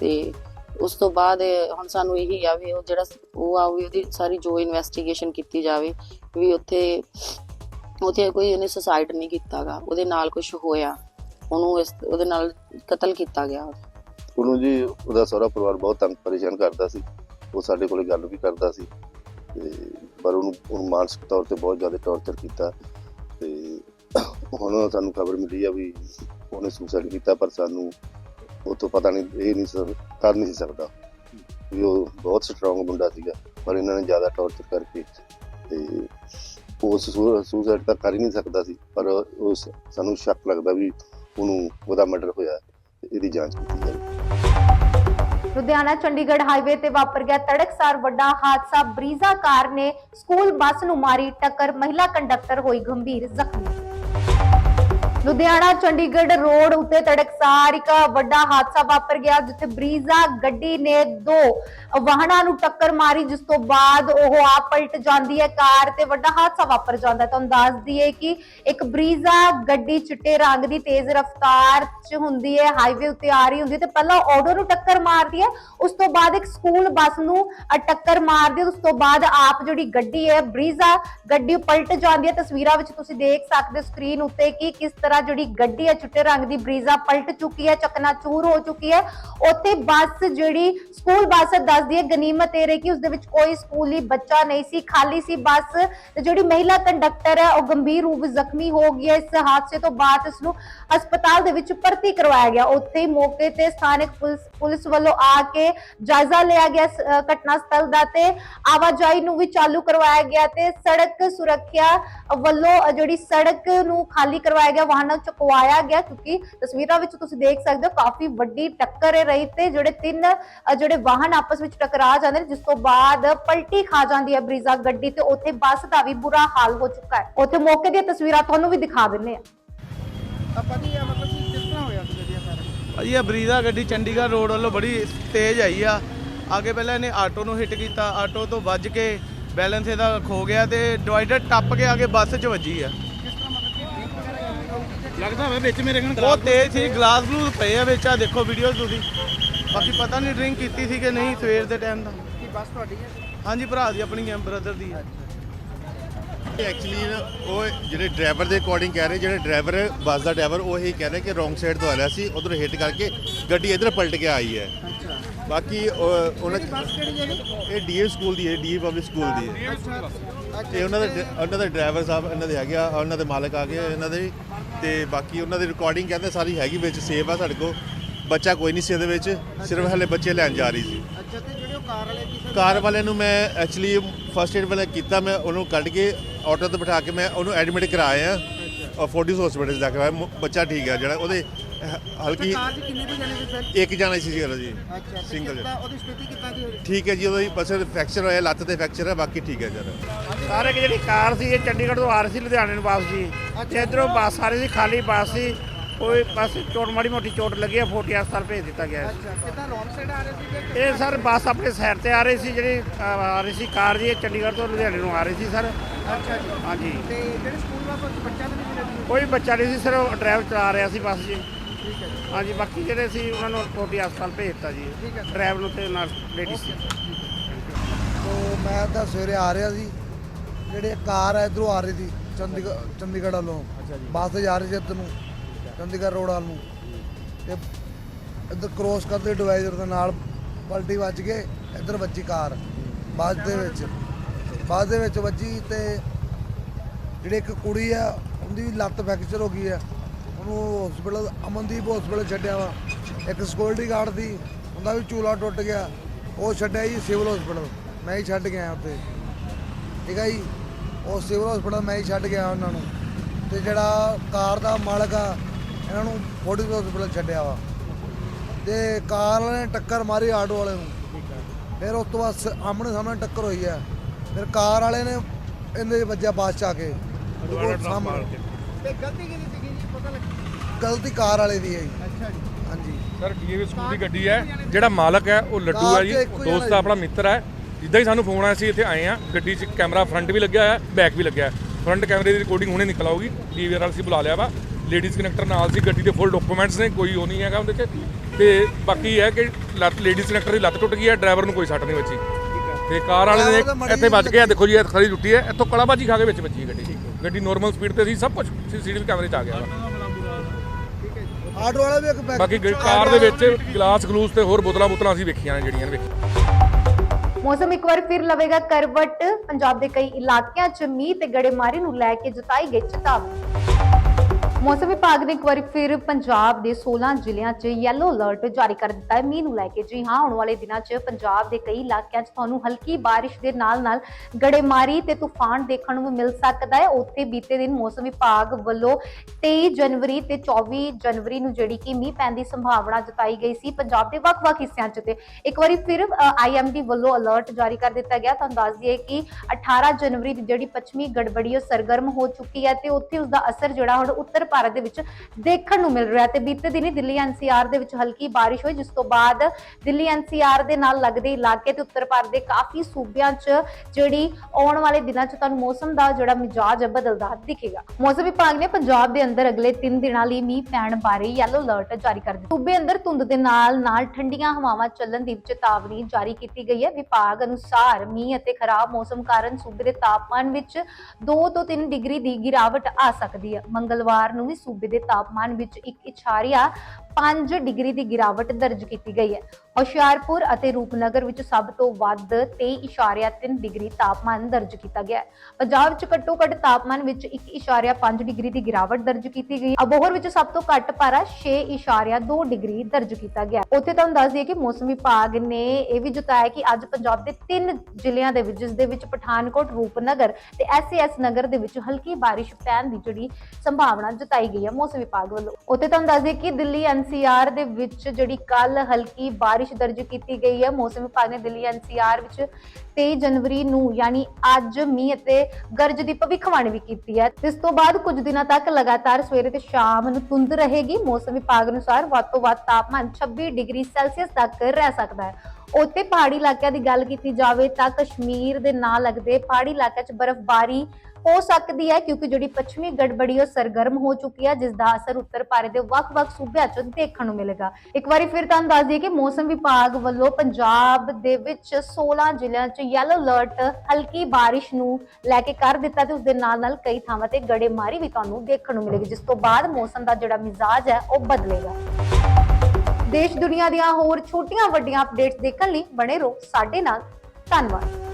ਤੇ ਉਸ ਤੋਂ ਬਾਅਦ ਹੁਣ ਸਾਨੂੰ ਇਹੀ ਆ ਵੀ ਉਹ ਜਿਹੜਾ ਉਹ ਆ ਵੀ ਉਹਦੀ ਸਾਰੀ ਜੋ ਇਨਵੈਸਟੀਗੇਸ਼ਨ ਕੀਤੀ ਜਾਵੇ, ਵੀ ਉੱਥੇ ਉੱਥੇ ਕੋਈ ਉਹਨੇ ਸੁਸਾਈਡ ਨਹੀਂ ਕੀਤਾਗਾ, ਉਹਦੇ ਨਾਲ ਕੁਝ ਹੋਇਆ, ਉਹਨੂੰ ਇਸ, ਉਹਦੇ ਨਾਲ ਕਤਲ ਕੀਤਾ ਗਿਆ ਉਹਨੂੰ ਜੀ ਉਹਦਾ ਸਾਰਾ ਪਰਿਵਾਰ ਬਹੁਤ ਤੰਗ ਪਰੇਸ਼ਾਨ ਕਰਦਾ ਸੀ, ਉਹ ਸਾਡੇ ਕੋਲੇ ਗੱਲ ਵੀ ਕਰਦਾ ਸੀ, ਤੇ ਪਰ ਉਹਨੂੰ ਉਹਨੂੰ ਮਾਨਸਿਕ ਤੌਰ ਤੇ ਬਹੁਤ ਜ਼ਿਆਦਾ ਟੌਰਚਰ ਕੀਤਾ ਤੇ ਹੁਣ ਸਾਨੂੰ ਖਬਰ ਮਿਲੀ ਆ ਵੀ ਉਹਨੇ ਸੁਸਾਈਡ ਕੀਤਾ, ਪਰ ਸਾਨੂੰ ਉਹ ਤੋਂ ਪਤਾ ਨਹੀਂ, ਇਹ ਨਹੀਂ ਸਰ, ਕਰ ਨਹੀਂ ਸੀ ਸਕਦਾ ਵੀ ਉਹ ਬਹੁਤ ਸਟਰੋਂਗ ਮੁੰਡਾ ਸੀਗਾ, ਪਰ ਇਹਨਾਂ ਨੇ ਜ਼ਿਆਦਾ ਟੌਰਚਰ ਕਰਕੇ ਤੇ ਉਹ ਸੁਸਾਈਡ ਤਾਂ ਕਰ ਹੀ ਨਹੀਂ ਸਕਦਾ ਸੀ, ਪਰ ਉਸ ਸਾਨੂੰ ਸ਼ੱਕ ਲੱਗਦਾ ਵੀ ਉਹਨੂੰ ਉਹਦਾ ਮਰਡਰ ਹੋਇਆ ਤੇ ਇਹਦੀ ਜਾਂਚ ਕੀਤੀ ਜਾਵੇ। ਲੁਧਿਆਣਾ ਚੰਡੀਗੜ੍ਹ ਹਾਈਵੇ ਤੇ ਵਾਪਰ ਗਿਆ ਤੜਕਸਾਰ ਵੱਡਾ ਹਾਦਸਾ। ਬਰੀਜ਼ਾ ਕਾਰ ਨੇ ਸਕੂਲ ਬੱਸ ਨੂੰ ਮਾਰੀ ਟੱਕਰ। ਮਹਿਲਾ ਕੰਡਕਟਰ ਹੋਈ ਗੰਭੀਰ ਜ਼ਖਮੀ। ਲੁਧਿਆਣਾ, ਚੰਡੀਗੜ੍ਹ ਰੋਡ ਉੱਤੇ ਤੜਕਸਾਰ ਇੱਕ ਵੱਡਾ ਹਾਦਸਾ ਵਾਪਰ ਗਿਆ, ਜਿੱਥੇ ਬਰੀਜ਼ਾ ਗੱਡੀ ਨੇ ਦੋ ਵਾਹਨਾਂ ਨੂੰ ਟੱਕਰ ਮਾਰੀ, ਜਿਸ ਤੋਂ ਬਾਅਦ ਉਹ ਆਪ ਪਲਟ ਜਾਂਦੀ ਹੈ ਕਾਰ ਤੇ ਵੱਡਾ ਹਾਦਸਾ ਵਾਪਰ ਜਾਂਦਾ ਹੈ। ਤੁਹਾਨੂੰ ਦੱਸ ਦਈਏ ਕਿ ਇੱਕ ਬਰੀਜ਼ਾ ਗੱਡੀ ਚਿੱਟੇ ਰੰਗ ਦੀ ਤੇਜ਼ ਰਫ਼ਤਾਰ 'ਚ ਹੁੰਦੀ ਹੈ ਹਾਈਵੇ ਉੱਤੇ ਆ ਰਹੀ ਹੁੰਦੀ ਹੈ ਤੇ ਪਹਿਲਾਂ ਆਟੋ ਨੂੰ ਟੱਕਰ ਮਾਰਦੀ ਹੈ, ਉਸ ਤੋਂ ਬਾਅਦ ਇੱਕ ਸਕੂਲ ਬੱਸ ਨੂੰ ਟੱਕਰ ਮਾਰਦੀ ਹੈ, ਉਸ ਤੋਂ ਬਾਅਦ ਆਪ ਜਿਹੜੀ ਗੱਡੀ ਹੈ, ਬਰੀਜ਼ਾ ਗੱਡੀ ਪਲਟ ਜਾਂਦੀ ਹੈ। ਤਸਵੀਰਾਂ ਵਿੱਚ ਤੁਸੀਂ ਦੇਖ ਸਕਦੇ ਹੋ ਸਕਰੀਨ ਉੱਤੇ ਕਿ ਕਿਸ ਤਰ੍ਹਾਂ ਜਿਹੜੀ ਗੱਡੀ ਹੈ, ਚਿੱਟੇ ਰੰਗ ਦੀ ਬਰੀਜ਼ਾ ਪਲਟ ਚੁੱਕੀ ਹੈ ਚਕਨਾਚੂਰ ਹੋ ਚੁੱਕੀ ਹੈ। ਉੱਥੇ ਬੱਸ ਜਿਹੜੀ ਸਕੂਲ ਬੱਸ ਦੱਸਦੀ ਹੈ, ਗਨੀਮਤ ਇਹ ਰਹੀ ਕਿ ਉਸ ਦੇ ਵਿੱਚ ਕੋਈ ਸਕੂਲੀ ਬੱਚਾ ਨਹੀਂ ਸੀ, ਖਾਲੀ ਸੀ ਬੱਸ। ਤੇ ਜਿਹੜੀ ਮਹਿਲਾ ਕੰਡਕਟਰ ਹੈ, ਉਹ ਗੰਭੀਰ ਰੂਪ ਜ਼ਖਮੀ ਹੋ ਗਈ ਹੈ। ਇਸ ਹਾਦਸੇ ਤੋਂ ਬਾਅਦ ਇਸ ਨੂੰ ਹਸਪਤਾਲ ਦੇ ਵਿੱਚ ਭਰਤੀ ਕਰਵਾਇਆ ਗਿਆ। ਉੱਥੇ ਹੀ ਮੌਕੇ ਤੇ ਸਥਾਨਕ ਪੁਲਿਸ ਪੁਲਿਸ ਵੱਲੋਂ ਆ ਕੇ ਜਾਇਜ਼ਾ ਲਿਆ ਗਿਆ ਘਟਨਾ ਸਥਲ ਦਾ ਤੇ ਆਵਾਜਾਈ ਨੂੰ ਵੀ ਚਾਲੂ ਕਰਵਾਇਆ ਗਿਆ ਤੇ ਸੜਕ ਸੁਰੱਖਿਆ ਵੱਲੋਂ ਜਿਹੜੀ ਸੜਕ ਨੂੰ ਖਾਲੀ ਕਰਵਾਇਆ ਗਿਆ, ਵਾਹਨਾਂ ਨੂੰ ਚੁਕਵਾਇਆ ਗਿਆ ਕਿਉਂਕਿ ਤਸਵੀਰਾਂ ਵਿੱਚ ਤੁਸੀਂ ਦੇਖ ਸਕਦੇ ਹੋ ਕਾਫੀ ਵੱਡੀ ਟੱਕਰ ਹੈ ਰਹੀ ਤੇ ਜਿਹੜੇ ਤਿੰਨ ਜਿਹੜੇ ਵਾਹਨ ਆਪਸ ਵਿੱਚ ਟਕਰਾ ਜਾਂਦੇ ਨੇ, ਜਿਸ ਤੋਂ ਬਾਅਦ ਪਲਟੀ ਖਾ ਜਾਂਦੀ ਹੈ ਬਰੀਜ਼ਾ ਗੱਡੀ ਤੇ ਉੱਥੇ ਬੱਸ ਦਾ ਵੀ ਬੁਰਾ ਹਾਲ ਹੋ ਚੁੱਕਾ ਹੈ। ਉੱਥੇ ਮੌਕੇ ਦੀਆਂ ਤਸਵੀਰਾਂ ਤੁਹਾਨੂੰ ਵੀ ਦਿਖਾ ਦਿੰਦੇ ਆ ਆਪਾਂ ਜੀ ਇਹ ਮਤਲਬ ਕਿ ਕਿਸ ਤਰ੍ਹਾਂ ਹੋਇਆ ਸੀ ਜੀ ਇਹ ਸਾਰਾ ਭਾਜੀ ਇਹ ਬਰੀਜ਼ਾ ਗੱਡੀ ਚੰਡੀਗੜ੍ਹ ਰੋਡ ਵੱਲੋਂ ਬੜੀ ਤੇਜ਼ ਆਈ ਆ। ਅੱਗੇ ਪਹਿਲਾਂ ਇਹਨੇ ਆਟੋ ਨੂੰ ਹਿੱਟ ਕੀਤਾ ਆਟੋ ਤੋਂ ਵੱਜ ਕੇ ਬੈਲੈਂਸ ਇਹਦਾ ਖੋ ਗਿਆ ਤੇ ਡਿਵਾਈਡਰ ਟੱਪ ਕੇ ਆ ਕੇ ਬੱਸ 'ਚ ਵੱਜੀ ਆ। ਲੱਗਦਾ ਹੋਵੇ ਵਿੱਚ ਮੇਰੇ ਕੋਲ ਬਹੁਤ ਤੇਜ਼ ਸੀ ਗਲਾਸ ਗਲੂਸ ਪਏ ਆ ਵਿੱਚ ਆ ਦੇਖੋ ਵੀਡੀਓ ਤੁਸੀਂ। ਬਾਕੀ ਪਤਾ ਨਹੀਂ ਡਰਿੰਕ ਕੀਤੀ ਸੀ ਕਿ ਨਹੀਂ ਸਵੇਰ ਦੇ ਟਾਈਮ ਦਾ। ਕੀ ਬੱਸ ਤੁਹਾਡੀ ਹੈ? ਹਾਂਜੀ ਭਰਾ ਦੀ ਆਪਣੀ ਹੈ ਬ੍ਰਦਰ ਦੀ ਹੈ। ਐਕਚੁਅਲੀ ਉਹ ਜਿਹੜੇ ਡਰਾਈਵਰ ਦੇ ਅਕੋਰਡਿੰਗ ਕਹਿ ਰਹੇ ਜਿਹੜੇ ਡਰਾਈਵਰ ਬੱਸ ਦਾ ਡਰਾਈਵਰ ਉਹ ਇਹੀ ਕਹਿ ਰਿਹਾ ਕਿ ਰੋਂਗ ਸਾਈਡ ਤੋਂ ਆ ਰਿਹਾ ਸੀ ਉਧਰ ਹਿੱਟ ਕਰਕੇ ਗੱਡੀ ਇਧਰ ਪਲਟ ਕੇ ਆਈ ਹੈ। ਅੱਛਾ। ਬਾਕੀ ਉਹ- ਉਹਨਾਂ ਹੈ ਇਹ ਡੀਏ ਸਕੂਲ ਦੀ ਹੈ ਡੀਏ ਪਬਲਿਕ ਸਕੂਲ ਦੀ ਹੈ। ਤੇ ਉਹਨਾਂ ਦੇ ਉਹਨਾਂ ਦੇ ਡਰਾਈਵਰ ਸਾਹਿਬ ਇਹਨਾਂ ਦੇ ਹੈਗੇ ਆ ਉਹਨਾਂ ਦੇ ਮਾਲਕ ਆ ਗਏ ਇਹਨਾਂ ਦੇ। ਤੇ ਬਾਕੀ ਉਹਨਾਂ ਦੀ ਰਿਕਾਰਡਿੰਗ ਕਹਿੰਦੇ ਸਾਰੀ ਹੈਗੀ ਵਿੱਚ ਸੇਵ ਆ ਸਾਡੇ ਕੋਲ। ਬੱਚਾ ਕੋਈ ਨਹੀਂ ਸੀ ਇਹਦੇ ਵਿੱਚ ਸਿਰਫ ਹਲੇ ਬੱਚੇ ਲੈਣ ਜਾ ਰਹੀ ਸੀ। ਅੱਛਾ ਤੇ ਜਿਹੜੇ ਉਹ ਕਾਰ ਵਾਲੇ ਕੀ ਸਰ ਕਾਰ ਵਾਲੇ ਨੂੰ ਮੈਂ ਐਕਚੁਅਲੀ ਫਸਟ ਏਡ ਵਾਲਾ ਕੀਤਾ ਮੈਂ ਉਹਨੂੰ ਕੱਢ ਕੇ ਆਟੋ ਤੇ ਬਿਠਾ ਕੇ ਮੈਂ ਉਹਨੂੰ ਐਡਮਿਟ ਕਰਾਇਆ ਔਰ ਫੋਰਟਿਸ ਹਸਪੀਟਲ ਜਾ ਕੇ ਬੱਚਾ ਠੀਕ ਹੈ ਜਿਹੜਾ ਉਹਦੇ ਹਲਕੀ ਕਿੰਨੇ ਕੁ ਜਣੇ ਸੀ ਸਰ? ਇੱਕ ਜਾਣਾ ਸੀ ਜਿਹੜਾ ਜੀ। ਅੱਛਾ ਸਿੰਗਲ ਉਹਦੀ ਸਥਿਤੀ ਕਿੱਦਾਂ ਦੀ ਹੋਈ? ਠੀਕ ਹੈ ਜੀ ਉਹਦੀ ਬਸ ਫ੍ਰੈਕਚਰ ਹੋਇਆ ਲੱਤ ਤੇ ਫ੍ਰੈਕਚਰ ਹੈ ਬਾਕੀ ਠੀਕ ਹੈ ਜਰਾ ਸਾਰੇ ਜਿਹੜੀ ਕਾਰ ਸੀ ਇਹ ਚੰਡੀਗੜ੍ਹ ਤੋਂ ਆ ਰਹੀ ਸੀ ਲੁਧਿਆਣੇ ਨੂੰ ਵਾਪਸ ਜੀ। ਤੇ ਇਧਰੋਂ ਬੱਸ ਆ ਰਹੀ ਸੀ ਖਾਲੀ ਬੱਸ ਸੀ। ਕੋਈ ਬਸ ਚੋਟ ਮਾੜੀ ਮੋਟੀ ਚੋਟ ਲੱਗੀ ਆ ਫੋਟੀ ਹਸਪਤਾਲ ਭੇਜ ਦਿੱਤਾ ਗਿਆ ਹੈ। ਅੱਛਾ ਕਿੱਦਾਂ ਰੋਂਗ ਸਾਈਡ ਆ ਰਹੇ ਸੀ ਕਿ ਇਹ ਸਰ ਬੱਸ ਆਪਣੇ ਸਾਈਡ ਤੇ ਆ ਰਹੀ ਸੀ ਜਿਹੜੀ ਅ, ਆ ਰਹੀ ਸੀ ਕਾਰ ਜੀ ਇਹ ਚੰਡੀਗੜ੍ਹ ਤੋਂ ਲੁਧਿਆਣੇ ਨੂੰ ਆ ਰਹੀ ਸੀ ਸਰ। ਅੱਛਾ ਜੀ। ਹਾਂਜੀ। ਤੇ ਜਿਹੜੇ ਸਕੂਲ ਵਾਪਸ ਬੱਚਾ ਤਾਂ ਨਹੀਂ ਮਿਲਿਆ ਕੋਈ ਬੱਚਾ ਨਹੀਂ ਸੀ ਸਿਰਫ ਡਰਾਈਵਰ ਚਲਾ ਰਿਹਾ ਸੀ ਬੱਸ ਜੀ ਠੀਕ ਹੈ। ਜੀ ਹਾਂਜੀ ਬਾਕੀ ਜਿਹੜੇ ਸੀ ਉਹਨਾਂ ਨੂੰ ਫੋਟੀ ਹਸਪਤਾਲ ਭੇਜ ਦਿੱਤਾ ਜੀ। ਠੀਕ ਹੈ। ਡਰਾਈਵਰ ਨੂੰ ਤੇ ਨਾਲ ਲੇਡੀ ਸੀ। ਤੋ ਮੈਂ ਤਾਂ ਸਵੇਰੇ ਆ ਰਿਹਾ ਸੀ ਜਿਹੜੇ ਕਾਰ ਹੈ ਇਧਰੋਂ ਆ ਰਹੀ ਸੀ ਚੰਡੀਗੜ੍ਹ ਚੰਡੀਗੜ੍ਹ ਵੱਲੋਂ। ਬੱਸ ਜਾ ਰਹੀ ਸੀ ਇੱਧਰ ਨੂੰ। ਚੰਡੀਗੜ੍ਹ ਰੋਡ ਵੱਲ ਨੂੰ। ਤੇ ਇੱਧਰ ਕ੍ਰੋਸ ਕਰਦੇ ਡਿਵਾਈਡਰ ਦੇ ਨਾਲ ਪਲਟੀ ਵੱਜ ਕੇ ਇੱਧਰ ਵੱਜੀ ਕਾਰ, ਬੱਸ ਦੇ ਵਿੱਚ। ਬੱਸ ਦੇ ਵਿੱਚ ਵੱਜੀ ਤੇ ਜਿਹੜੀ ਇੱਕ ਕੁੜੀ ਆ, ਉਹਦੀ ਵੀ ਲੱਤ ਫ੍ਰੈਕਚਰ ਹੋ ਗਈ ਆ। ਉਹਨੂੰ ਹਸਪੀਟਲ ਅਮਨਦੀਪ ਹਸਪੀਟਲ ਛੱਡਿਆ ਵਾ। ਇੱਕ ਸਿਕਿਉਰਿਟੀ ਗਾਰਡ ਦੀ, ਉਹਦਾ ਵੀ ਚੂਲਾ ਟੁੱਟ ਗਿਆ। ਉਹ ਛੱਡਿਆ ਜੀ ਸਿਵਲ ਹਸਪੀਟਲ ਮੈਂ ਹੀ ਛੱਡ ਗਿਆ ਉੱਥੇ। ਠੀਕ ਹੈ ਜੀ? ਉਹ ਸਿਵਲ ਹਸਪੀਟਲ ਮੈਂ ਹੀ ਛੱਡ ਗਿਆ ਉਹਨਾਂ ਨੂੰ। ਤੇ ਜਿਹੜਾ ਕਾਰ ਦਾ ਮਾਲਕ ਆ ਇਹਨਾਂ ਨੂੰ ਫੋਰਟਿਸ ਹਸਪੀਟਲ ਛੱਡਿਆ ਵਾ। ਤੇ ਕਾਰ ਵਾਲੇ ਨੇ ਟੱਕਰ ਮਾਰੀ ਆਟੋ ਵਾਲੇ ਨੂੰ। ਫਿਰ ਉਸ ਤੋਂ ਬਾਅਦ ਸ- ਆਮਣੇ ਸਾਹਮਣੇ ਟੱਕਰ ਹੋਈ ਆ ਫਿਰ ਕਾਰ ਵਾਲੇ ਨੇ ਇਹਦੇ ਵੱਜਿਆ ਬਾਸ ਚ ਆ ਕੇ। ਉਹ ਸਾਹਮਣੇ। ਤੇ ਗਲਤੀ ਕਿਹਦੀ ਸੀਗੀ ਜੀ? ਪਤਾ ਲੱਗ ਗਲਤੀ ਕਾਰ ਵਾਲੇ ਦੀ ਹੈ ਜੀ। ਅੱਛਾ ਜੀ। ਹਾਂਜੀ। ਸਰ ਡੀਏਵੀ ਸਕੂਲ ਦੀ ਗੱਡੀ ਹੈ? ਜਿਹੜਾ ਮਾਲਕ ਹੈ ਉਹ ਲੱਡੂ ਹੈ ਜੀ। ਦੋਸਤ ਆਪਣਾ ਮਿੱਤਰ ਹੈ। ਜਿੱਦਾਂ ਹੀ ਸਾਨੂੰ ਫੋਨ ਆਇਆ ਸੀ ਇੱਥੇ ਆਏ ਆ ਗੱਡੀ 'ਚ ਕੈਮਰਾ ਫਰੰਟ ਵੀ ਲੱਗਿਆ ਹੋਇਆ ਬੈਕ ਵੀ ਲੱਗਿਆ। ਫਰੰਟ ਕੈਮਰੇ ਦੀ ਰਿਕਾਰਡਿੰਗ ਹੁਣੇ ਨਿਕਲ ਆਊਗੀ। ਡੀਵੀਆਰ ਵਾਲ ਅਸੀਂ ਬੁਲਾ ਲਿਆ ਵਾ। ਲੇਡੀਜ਼ ਕਨੈਕਟਰ ਨਾਲ ਸੀ ਗੱਡੀ ਦੇ ਫੁੱਲ ਡਾਕੂਮੈਂਟਸ ਨੇ ਕੋਈ ਉਹ ਨਹੀਂ ਹੈਗਾ ਉਹਦੇ 'ਚ। ਤੇ ਬਾਕੀ ਇਹ ਹੈ ਕਿ ਲੱਤ ਲੇਡੀਜ਼ ਕਨੈਕਟਰ ਦੀ ਲੱਤ ਟੁੱਟ ਗਈ ਹੈ ਡਰਾਈਵਰ ਨੂੰ ਕੋਈ ਸੱਟ ਨਹੀਂ ਵੱਜੀ। ਤੇ ਕਾਰ ਵਾਲੇ ਨੇ ਇੱਥੇ ਵੱਜ ਜਿਹੀ ਗਿਆ ਦੇਖੋ ਜੀ ਇਹ ਖੜੀ ਟੁੱਟੀ ਹੈ ਇੱਥੋਂ ਕਲਾਬਾਜੀ ਖਾ ਕੇ ਵਿੱਚ ਵੱਜੀ ਹੈ ਗੱਡੀ। ਗੱਡੀ ਨਾਰਮਲ ਸਪੀਡ ਤੇ ਸੀ ਸਭ ਕੁਝ ਸੀਸੀਟੀਵੀ ਕੈਮਰੇ 'ਚ ਆ ਗਿਆ ਆਟੋ ਵਾਲਾ ਵੀ ਇੱਕ ਬਾਕੀ ਕਾਰ ਦੇ ਵਿੱਚ ਗਲਾਸ ਗਲੂਸ ਤੇ ਹੋਰ ਬੋਤਲਾਂ ਬੋਤਲਾਂ ਅਸੀਂ ਵੇਖੀਆਂ ਨੇ ਜਿਹੜੀਆਂ ਨੇ ਵੇਖੀਆਂ ਮੌਸਮ ਇੱਕ ਵਾਰ ਫਿਰ ਲਵੇਗਾ ਕਰਵਟ। ਪੰਜਾਬ ਦੇ ਕਈ ਇਲਾਕਿਆਂ 'ਚ ਮੀਂਹ ਤੇ ਗੜੇਮਾਰੀ ਨੂੰ ਲੈ ਕੇ ਜਤਾਈ ਗਈ ਚੇਤਾਵਨੀ। ਮੌਸਮ ਵਿਭਾਗ ਨੇ ਇੱਕ ਵਾਰ ਫਿਰ ਪੰਜਾਬ ਦੇ 16 ਜ਼ਿਲ੍ਹਿਆਂ 'ਚ ਯੈਲੋ ਅਲਰਟ ਜਾਰੀ ਕਰ ਦਿੱਤਾ ਹੈ। ਮੀਂਹ ਨੂੰ ਲੈ ਕੇ ਜੀ ਹਾਂ, ਆਉਣ ਵਾਲੇ ਦਿਨਾਂ 'ਚ ਪੰਜਾਬ ਦੇ ਕਈ ਇਲਾਕਿਆਂ 'ਚ ਤੁਹਾਨੂੰ ਹਲਕੀ ਬਾਰਿਸ਼ ਦੇ ਨਾਲ-ਨਾਲ ਗੜੇਮਾਰੀ ਤੇ ਤੂਫਾਨ ਦੇਖਣ ਨੂੰ ਵੀ ਮਿਲ ਸਕਦਾ ਹੈ। ਉੱਥੇ ਬੀਤੇ ਦਿਨ ਮੌਸਮ ਵਿਭਾਗ ਵੱਲੋਂ 23 ਜਨਵਰੀ ਤੇ 24 ਜਨਵਰੀ ਨੂੰ ਜਿਹੜੀ ਕਿ ਮੀਂਹ ਪੈਣ ਦੀ ਸੰਭਾਵਨਾ ਜਤਾਈ ਗਈ ਸੀ। ਪੰਜਾਬ ਦੇ ਵੱਖ-ਵੱਖ ਹਿੱਸਿਆਂ 'ਚ ਤੇ ਇੱਕ ਵਾਰੀ ਫਿਰ ਆਈਐਮਡੀ ਵੱਲੋਂ ਅਲਰਟ ਜਾਰੀ ਕਰ ਦਿੱਤਾ ਗਿਆ। ਤੁਹਾਨੂੰ ਦੱਸ ਦਈਏ ਕਿ 18 ਜਨਵਰੀ ਦੀ ਜਿਹੜੀ ਪੱਛਮੀ ਗੜਬੜੀ ਉਹ ਸਰਗਰਮ ਹੋ ਚੁੱਕੀ ਹੈ ਤੇ ਉੱਥੇ ਉਸ ਦਾ ਅਸਰ ਜਿਹੜਾ ਹੁਣ ਉੱਤਰ ਭਾਰਤ ਦੇ ਵਿੱਚ ਦੇਖਣ ਨੂੰ ਮਿਲ ਰਿਹਾ ਤੇ ਬੀਤੇ ਦਿਨੀ ਦਿੱਲੀ ਐਨਸੀਆਰ ਦੇ ਵਿੱਚ ਹਲਕੀ ਬਾਰਿਸ਼ ਹੋਈ, ਜਿਸ ਤੋਂ ਬਾਅਦ ਦਿੱਲੀ ਐਨਸੀਆਰ ਦੇ ਨਾਲ ਲੱਗਦੇ ਇਲਾਕੇ ਤੇ ਉੱਤਰ ਭਾਰਤ ਦੇ ਕਾਫੀ ਸੂਬਿਆਂ 'ਚ ਜਿਹੜੀ ਆਉਣ ਵਾਲੇ ਦਿਨਾਂ 'ਚ ਤੁਹਾਨੂੰ ਮੌਸਮ ਦਾ ਜਿਹੜਾ ਮਿਜਾਜ ਹੈ, ਬਦਲਦਾ ਦਿਖੇਗਾ। ਮੌਸਮ ਵਿਭਾਗ ਨੇ ਪੰਜਾਬ ਦੇ ਅੰਦਰ ਅਗਲੇ 3 ਦਿਨਾਂ ਲਈ ਮੀਂਹ ਪੈਣ ਬਾਰੇ ਯੈਲੋ ਅਲਰਟ ਜਾਰੀ ਕਰ ਦਿੱਤਾ। ਸੂਬੇ ਅੰਦਰ ਧੁੰਦ ਦੇ ਨਾਲ ਨਾਲ ਠੰਡੀਆਂ ਹਵਾਵਾਂ ਚੱਲਣ ਦੀ ਚੇਤਾਵਨੀ ਜਾਰੀ ਕੀਤੀ ਗਈ ਹੈ। ਵਿਭਾਗ ਅਨੁਸਾਰ ਮੀਂਹ ਅਤੇ ਖਰਾਬ ਮੌਸਮ ਕਾਰਨ ਸੂਬੇ ਦੇ ਤਾਪਮਾਨ ਵਿੱਚ 2 ਤੋਂ 3 ਡਿਗਰੀ ਦੀ ਗਿਰਾਵਟ ਆ ਸਕਦੀ ਹੈ। ਮੰਗਲਵਾਰ ਨੂੰ ਵੀ ਸੂਬੇ ਦੇ ਤਾਪਮਾਨ ਵਿੱਚ 1.5 5 ਡਿਗਰੀ ਦੀ ਗਿਰਾਵਟ ਦਰਜ ਕੀਤੀ ਗਈ ਹੈ। ਹੁਸ਼ਿਆਰਪੁਰ ਅਤੇ ਰੂਪਨਗਰ ਵਿੱਚ ਸਭ ਤੋਂ ਵੱਧ 23.3 ਡਿਗਰੀ ਤਾਪਮਾਨ ਦਰਜ ਕੀਤਾ ਗਿਆ ਹੈ। ਪੰਜਾਬ ਵਿੱਚ ਘੱਟੋ ਘੱਟ ਤਾਪਮਾਨ ਵਿੱਚ 1.5 ਡਿਗਰੀ ਦੀ ਗਿਰਾਵਟ ਦਰਜ ਕੀਤੀ ਗਈ ਅਬੋਹਰ ਵਿੱਚ ਸਭ ਤੋਂ ਘੱਟ ਪਾਰਾ 6.2 ਡਿਗਰੀ ਦਰਜ ਕੀਤਾ ਗਿਆ ਉੱਥੇ ਤੁਹਾਨੂੰ ਦੱਸ ਦਈਏ ਕਿ ਮੌਸਮ ਵਿਭਾਗ ਨੇ ਇਹ ਵੀ ਜਤਾਇਆ ਕਿ ਅੱਜ ਪੰਜਾਬ ਦੇ ਤਿੰਨ ਜ਼ਿਲ੍ਹਿਆਂ ਦੇ ਵਿੱਚ, ਜਿਸ ਦੇ ਵਿੱਚ ਪਠਾਨਕੋਟ, ਰੂਪਨਗਰ ਤੇ ਐਸਐਸ ਨਗਰ ਦੇ ਵਿੱਚ ਹਲਕੀ ਬਾਰਿਸ਼ ਪੈਣ ਦੀ ਜਿਹੜੀ ਸੰਭਾਵਨਾ ਜਤਾਈ ਗਈ ਹੈ ਮੌਸਮ ਵਿਭਾਗ ਵੱਲੋਂ। ਉੱਥੇ ਤੁਹਾਨੂੰ ਦੱਸ ਦਈਏ ਕਿ ਦਿੱਲੀ ਐਨਸੀਆਰ ਦੇ ਵਿੱਚ ਜਿਹੜੀ ਕੱਲ ਹਲਕੀ ਬਾਰਿਸ਼ ਦਰਜ ਕੀਤੀ ਗਈ ਹੈ। ਮੌਸਮ ਵਿਭਾਗ ਨੇ ਦਿੱਲੀ ਐਨਸੀਆਰ ਵਿੱਚ 23 ਜਨਵਰੀ ਨੂੰ ਯਾਨੀ ਅੱਜ ਮੀਂਹ ਅਤੇ ਗਰਜ ਦੀ ਭਵਿੱਖਬਾਣੀ ਵੀ ਕੀਤੀ ਹੈ। ਇਸ ਤੋਂ ਬਾਅਦ ਕੁਝ ਦਿਨਾਂ ਤੱਕ ਲਗਾਤਾਰ ਸਵੇਰੇ ਤੇ ਸ਼ਾਮ ਨੂੰ ਧੁੰਦ ਰਹੇਗੀ। ਮੌਸਮ ਵਿਭਾਗ ਅਨੁਸਾਰ ਵੱਧ ਤੋਂ ਵੱਧ ਤਾਪਮਾਨ 26 ਡਿਗਰੀ ਸੈਲਸੀਅਸ ਤੱਕ ਰਹਿ ਸਕਦਾ ਹੈ। ਉੱਥੇ ਪਹਾੜੀ ਇਲਾਕਿਆਂ ਦੀ ਗੱਲ ਕੀਤੀ ਜਾਵੇ ਤਾਂ ਕਸ਼ਮੀਰ ਦੇ ਨਾਲ ਲੱਗਦੇ ਪਹਾੜੀ ਇਲਾਕਿਆਂ 'ਚ ਬਰਫ਼ਬਾਰੀ ਹੋ ਸਕਦੀ ਹੈ, ਕਿਉਂਕਿ ਜਿਹੜੀ ਪੱਛਮੀ ਗੜਬੜੀ ਉਹ ਸਰਗਰਮ ਹੋ ਚੁੱਕੀ ਹੈ, ਜਿਸ ਦਾ ਅਸਰ ਉੱਤਰ ਭਾਰਤ ਦੇ ਵੱਖ-ਵੱਖ ਸੂਬਿਆਂ 'ਚ ਦੇਖਣ ਨੂੰ ਮਿਲੇਗਾ। ਇੱਕ ਵਾਰੀ ਫਿਰ ਤੁਹਾਨੂੰ ਦੱਸ ਦਈਏ ਕਿ ਮੌਸਮ ਵਿਭਾਗ ਵੱਲੋਂ ਪੰਜਾਬ ਦੇ ਵਿੱਚ 16 ਜ਼ਿਲ੍ਹਿਆਂ 'ਚ ਯੈਲੋ ਅਲਰਟ ਹਲਕੀ ਬਾਰਿਸ਼ ਨੂੰ ਲੈ ਕੇ ਕਰ ਦਿੱਤਾ ਤੇ ਉਸ ਦੇ ਨਾਲ-ਨਾਲ ਕਈ ਥਾਵਾਂ ਤੇ ਗੜੇਮਾਰੀ ਵੀ ਤੁਹਾਨੂੰ ਦੇਖਣ ਨੂੰ ਮਿਲੇਗੀ, ਜਿਸ ਤੋਂ ਬਾਅਦ ਮੌਸਮ ਦਾ ਜਿਹੜਾ ਮਿਜ਼ਾਜ ਹੈ ਉਹ ਬਦਲੇਗਾ। ਦੇਸ਼ ਦੁਨੀਆ ਦੀਆਂ ਹੋਰ ਛੋਟੀਆਂ ਵੱਡੀਆਂ ਅਪਡੇਟਸ ਦੇਖਣ ਲਈ ਬਣੇ ਰਹੋ ਸਾਡੇ ਨਾਲ। ਧੰਨਵਾਦ।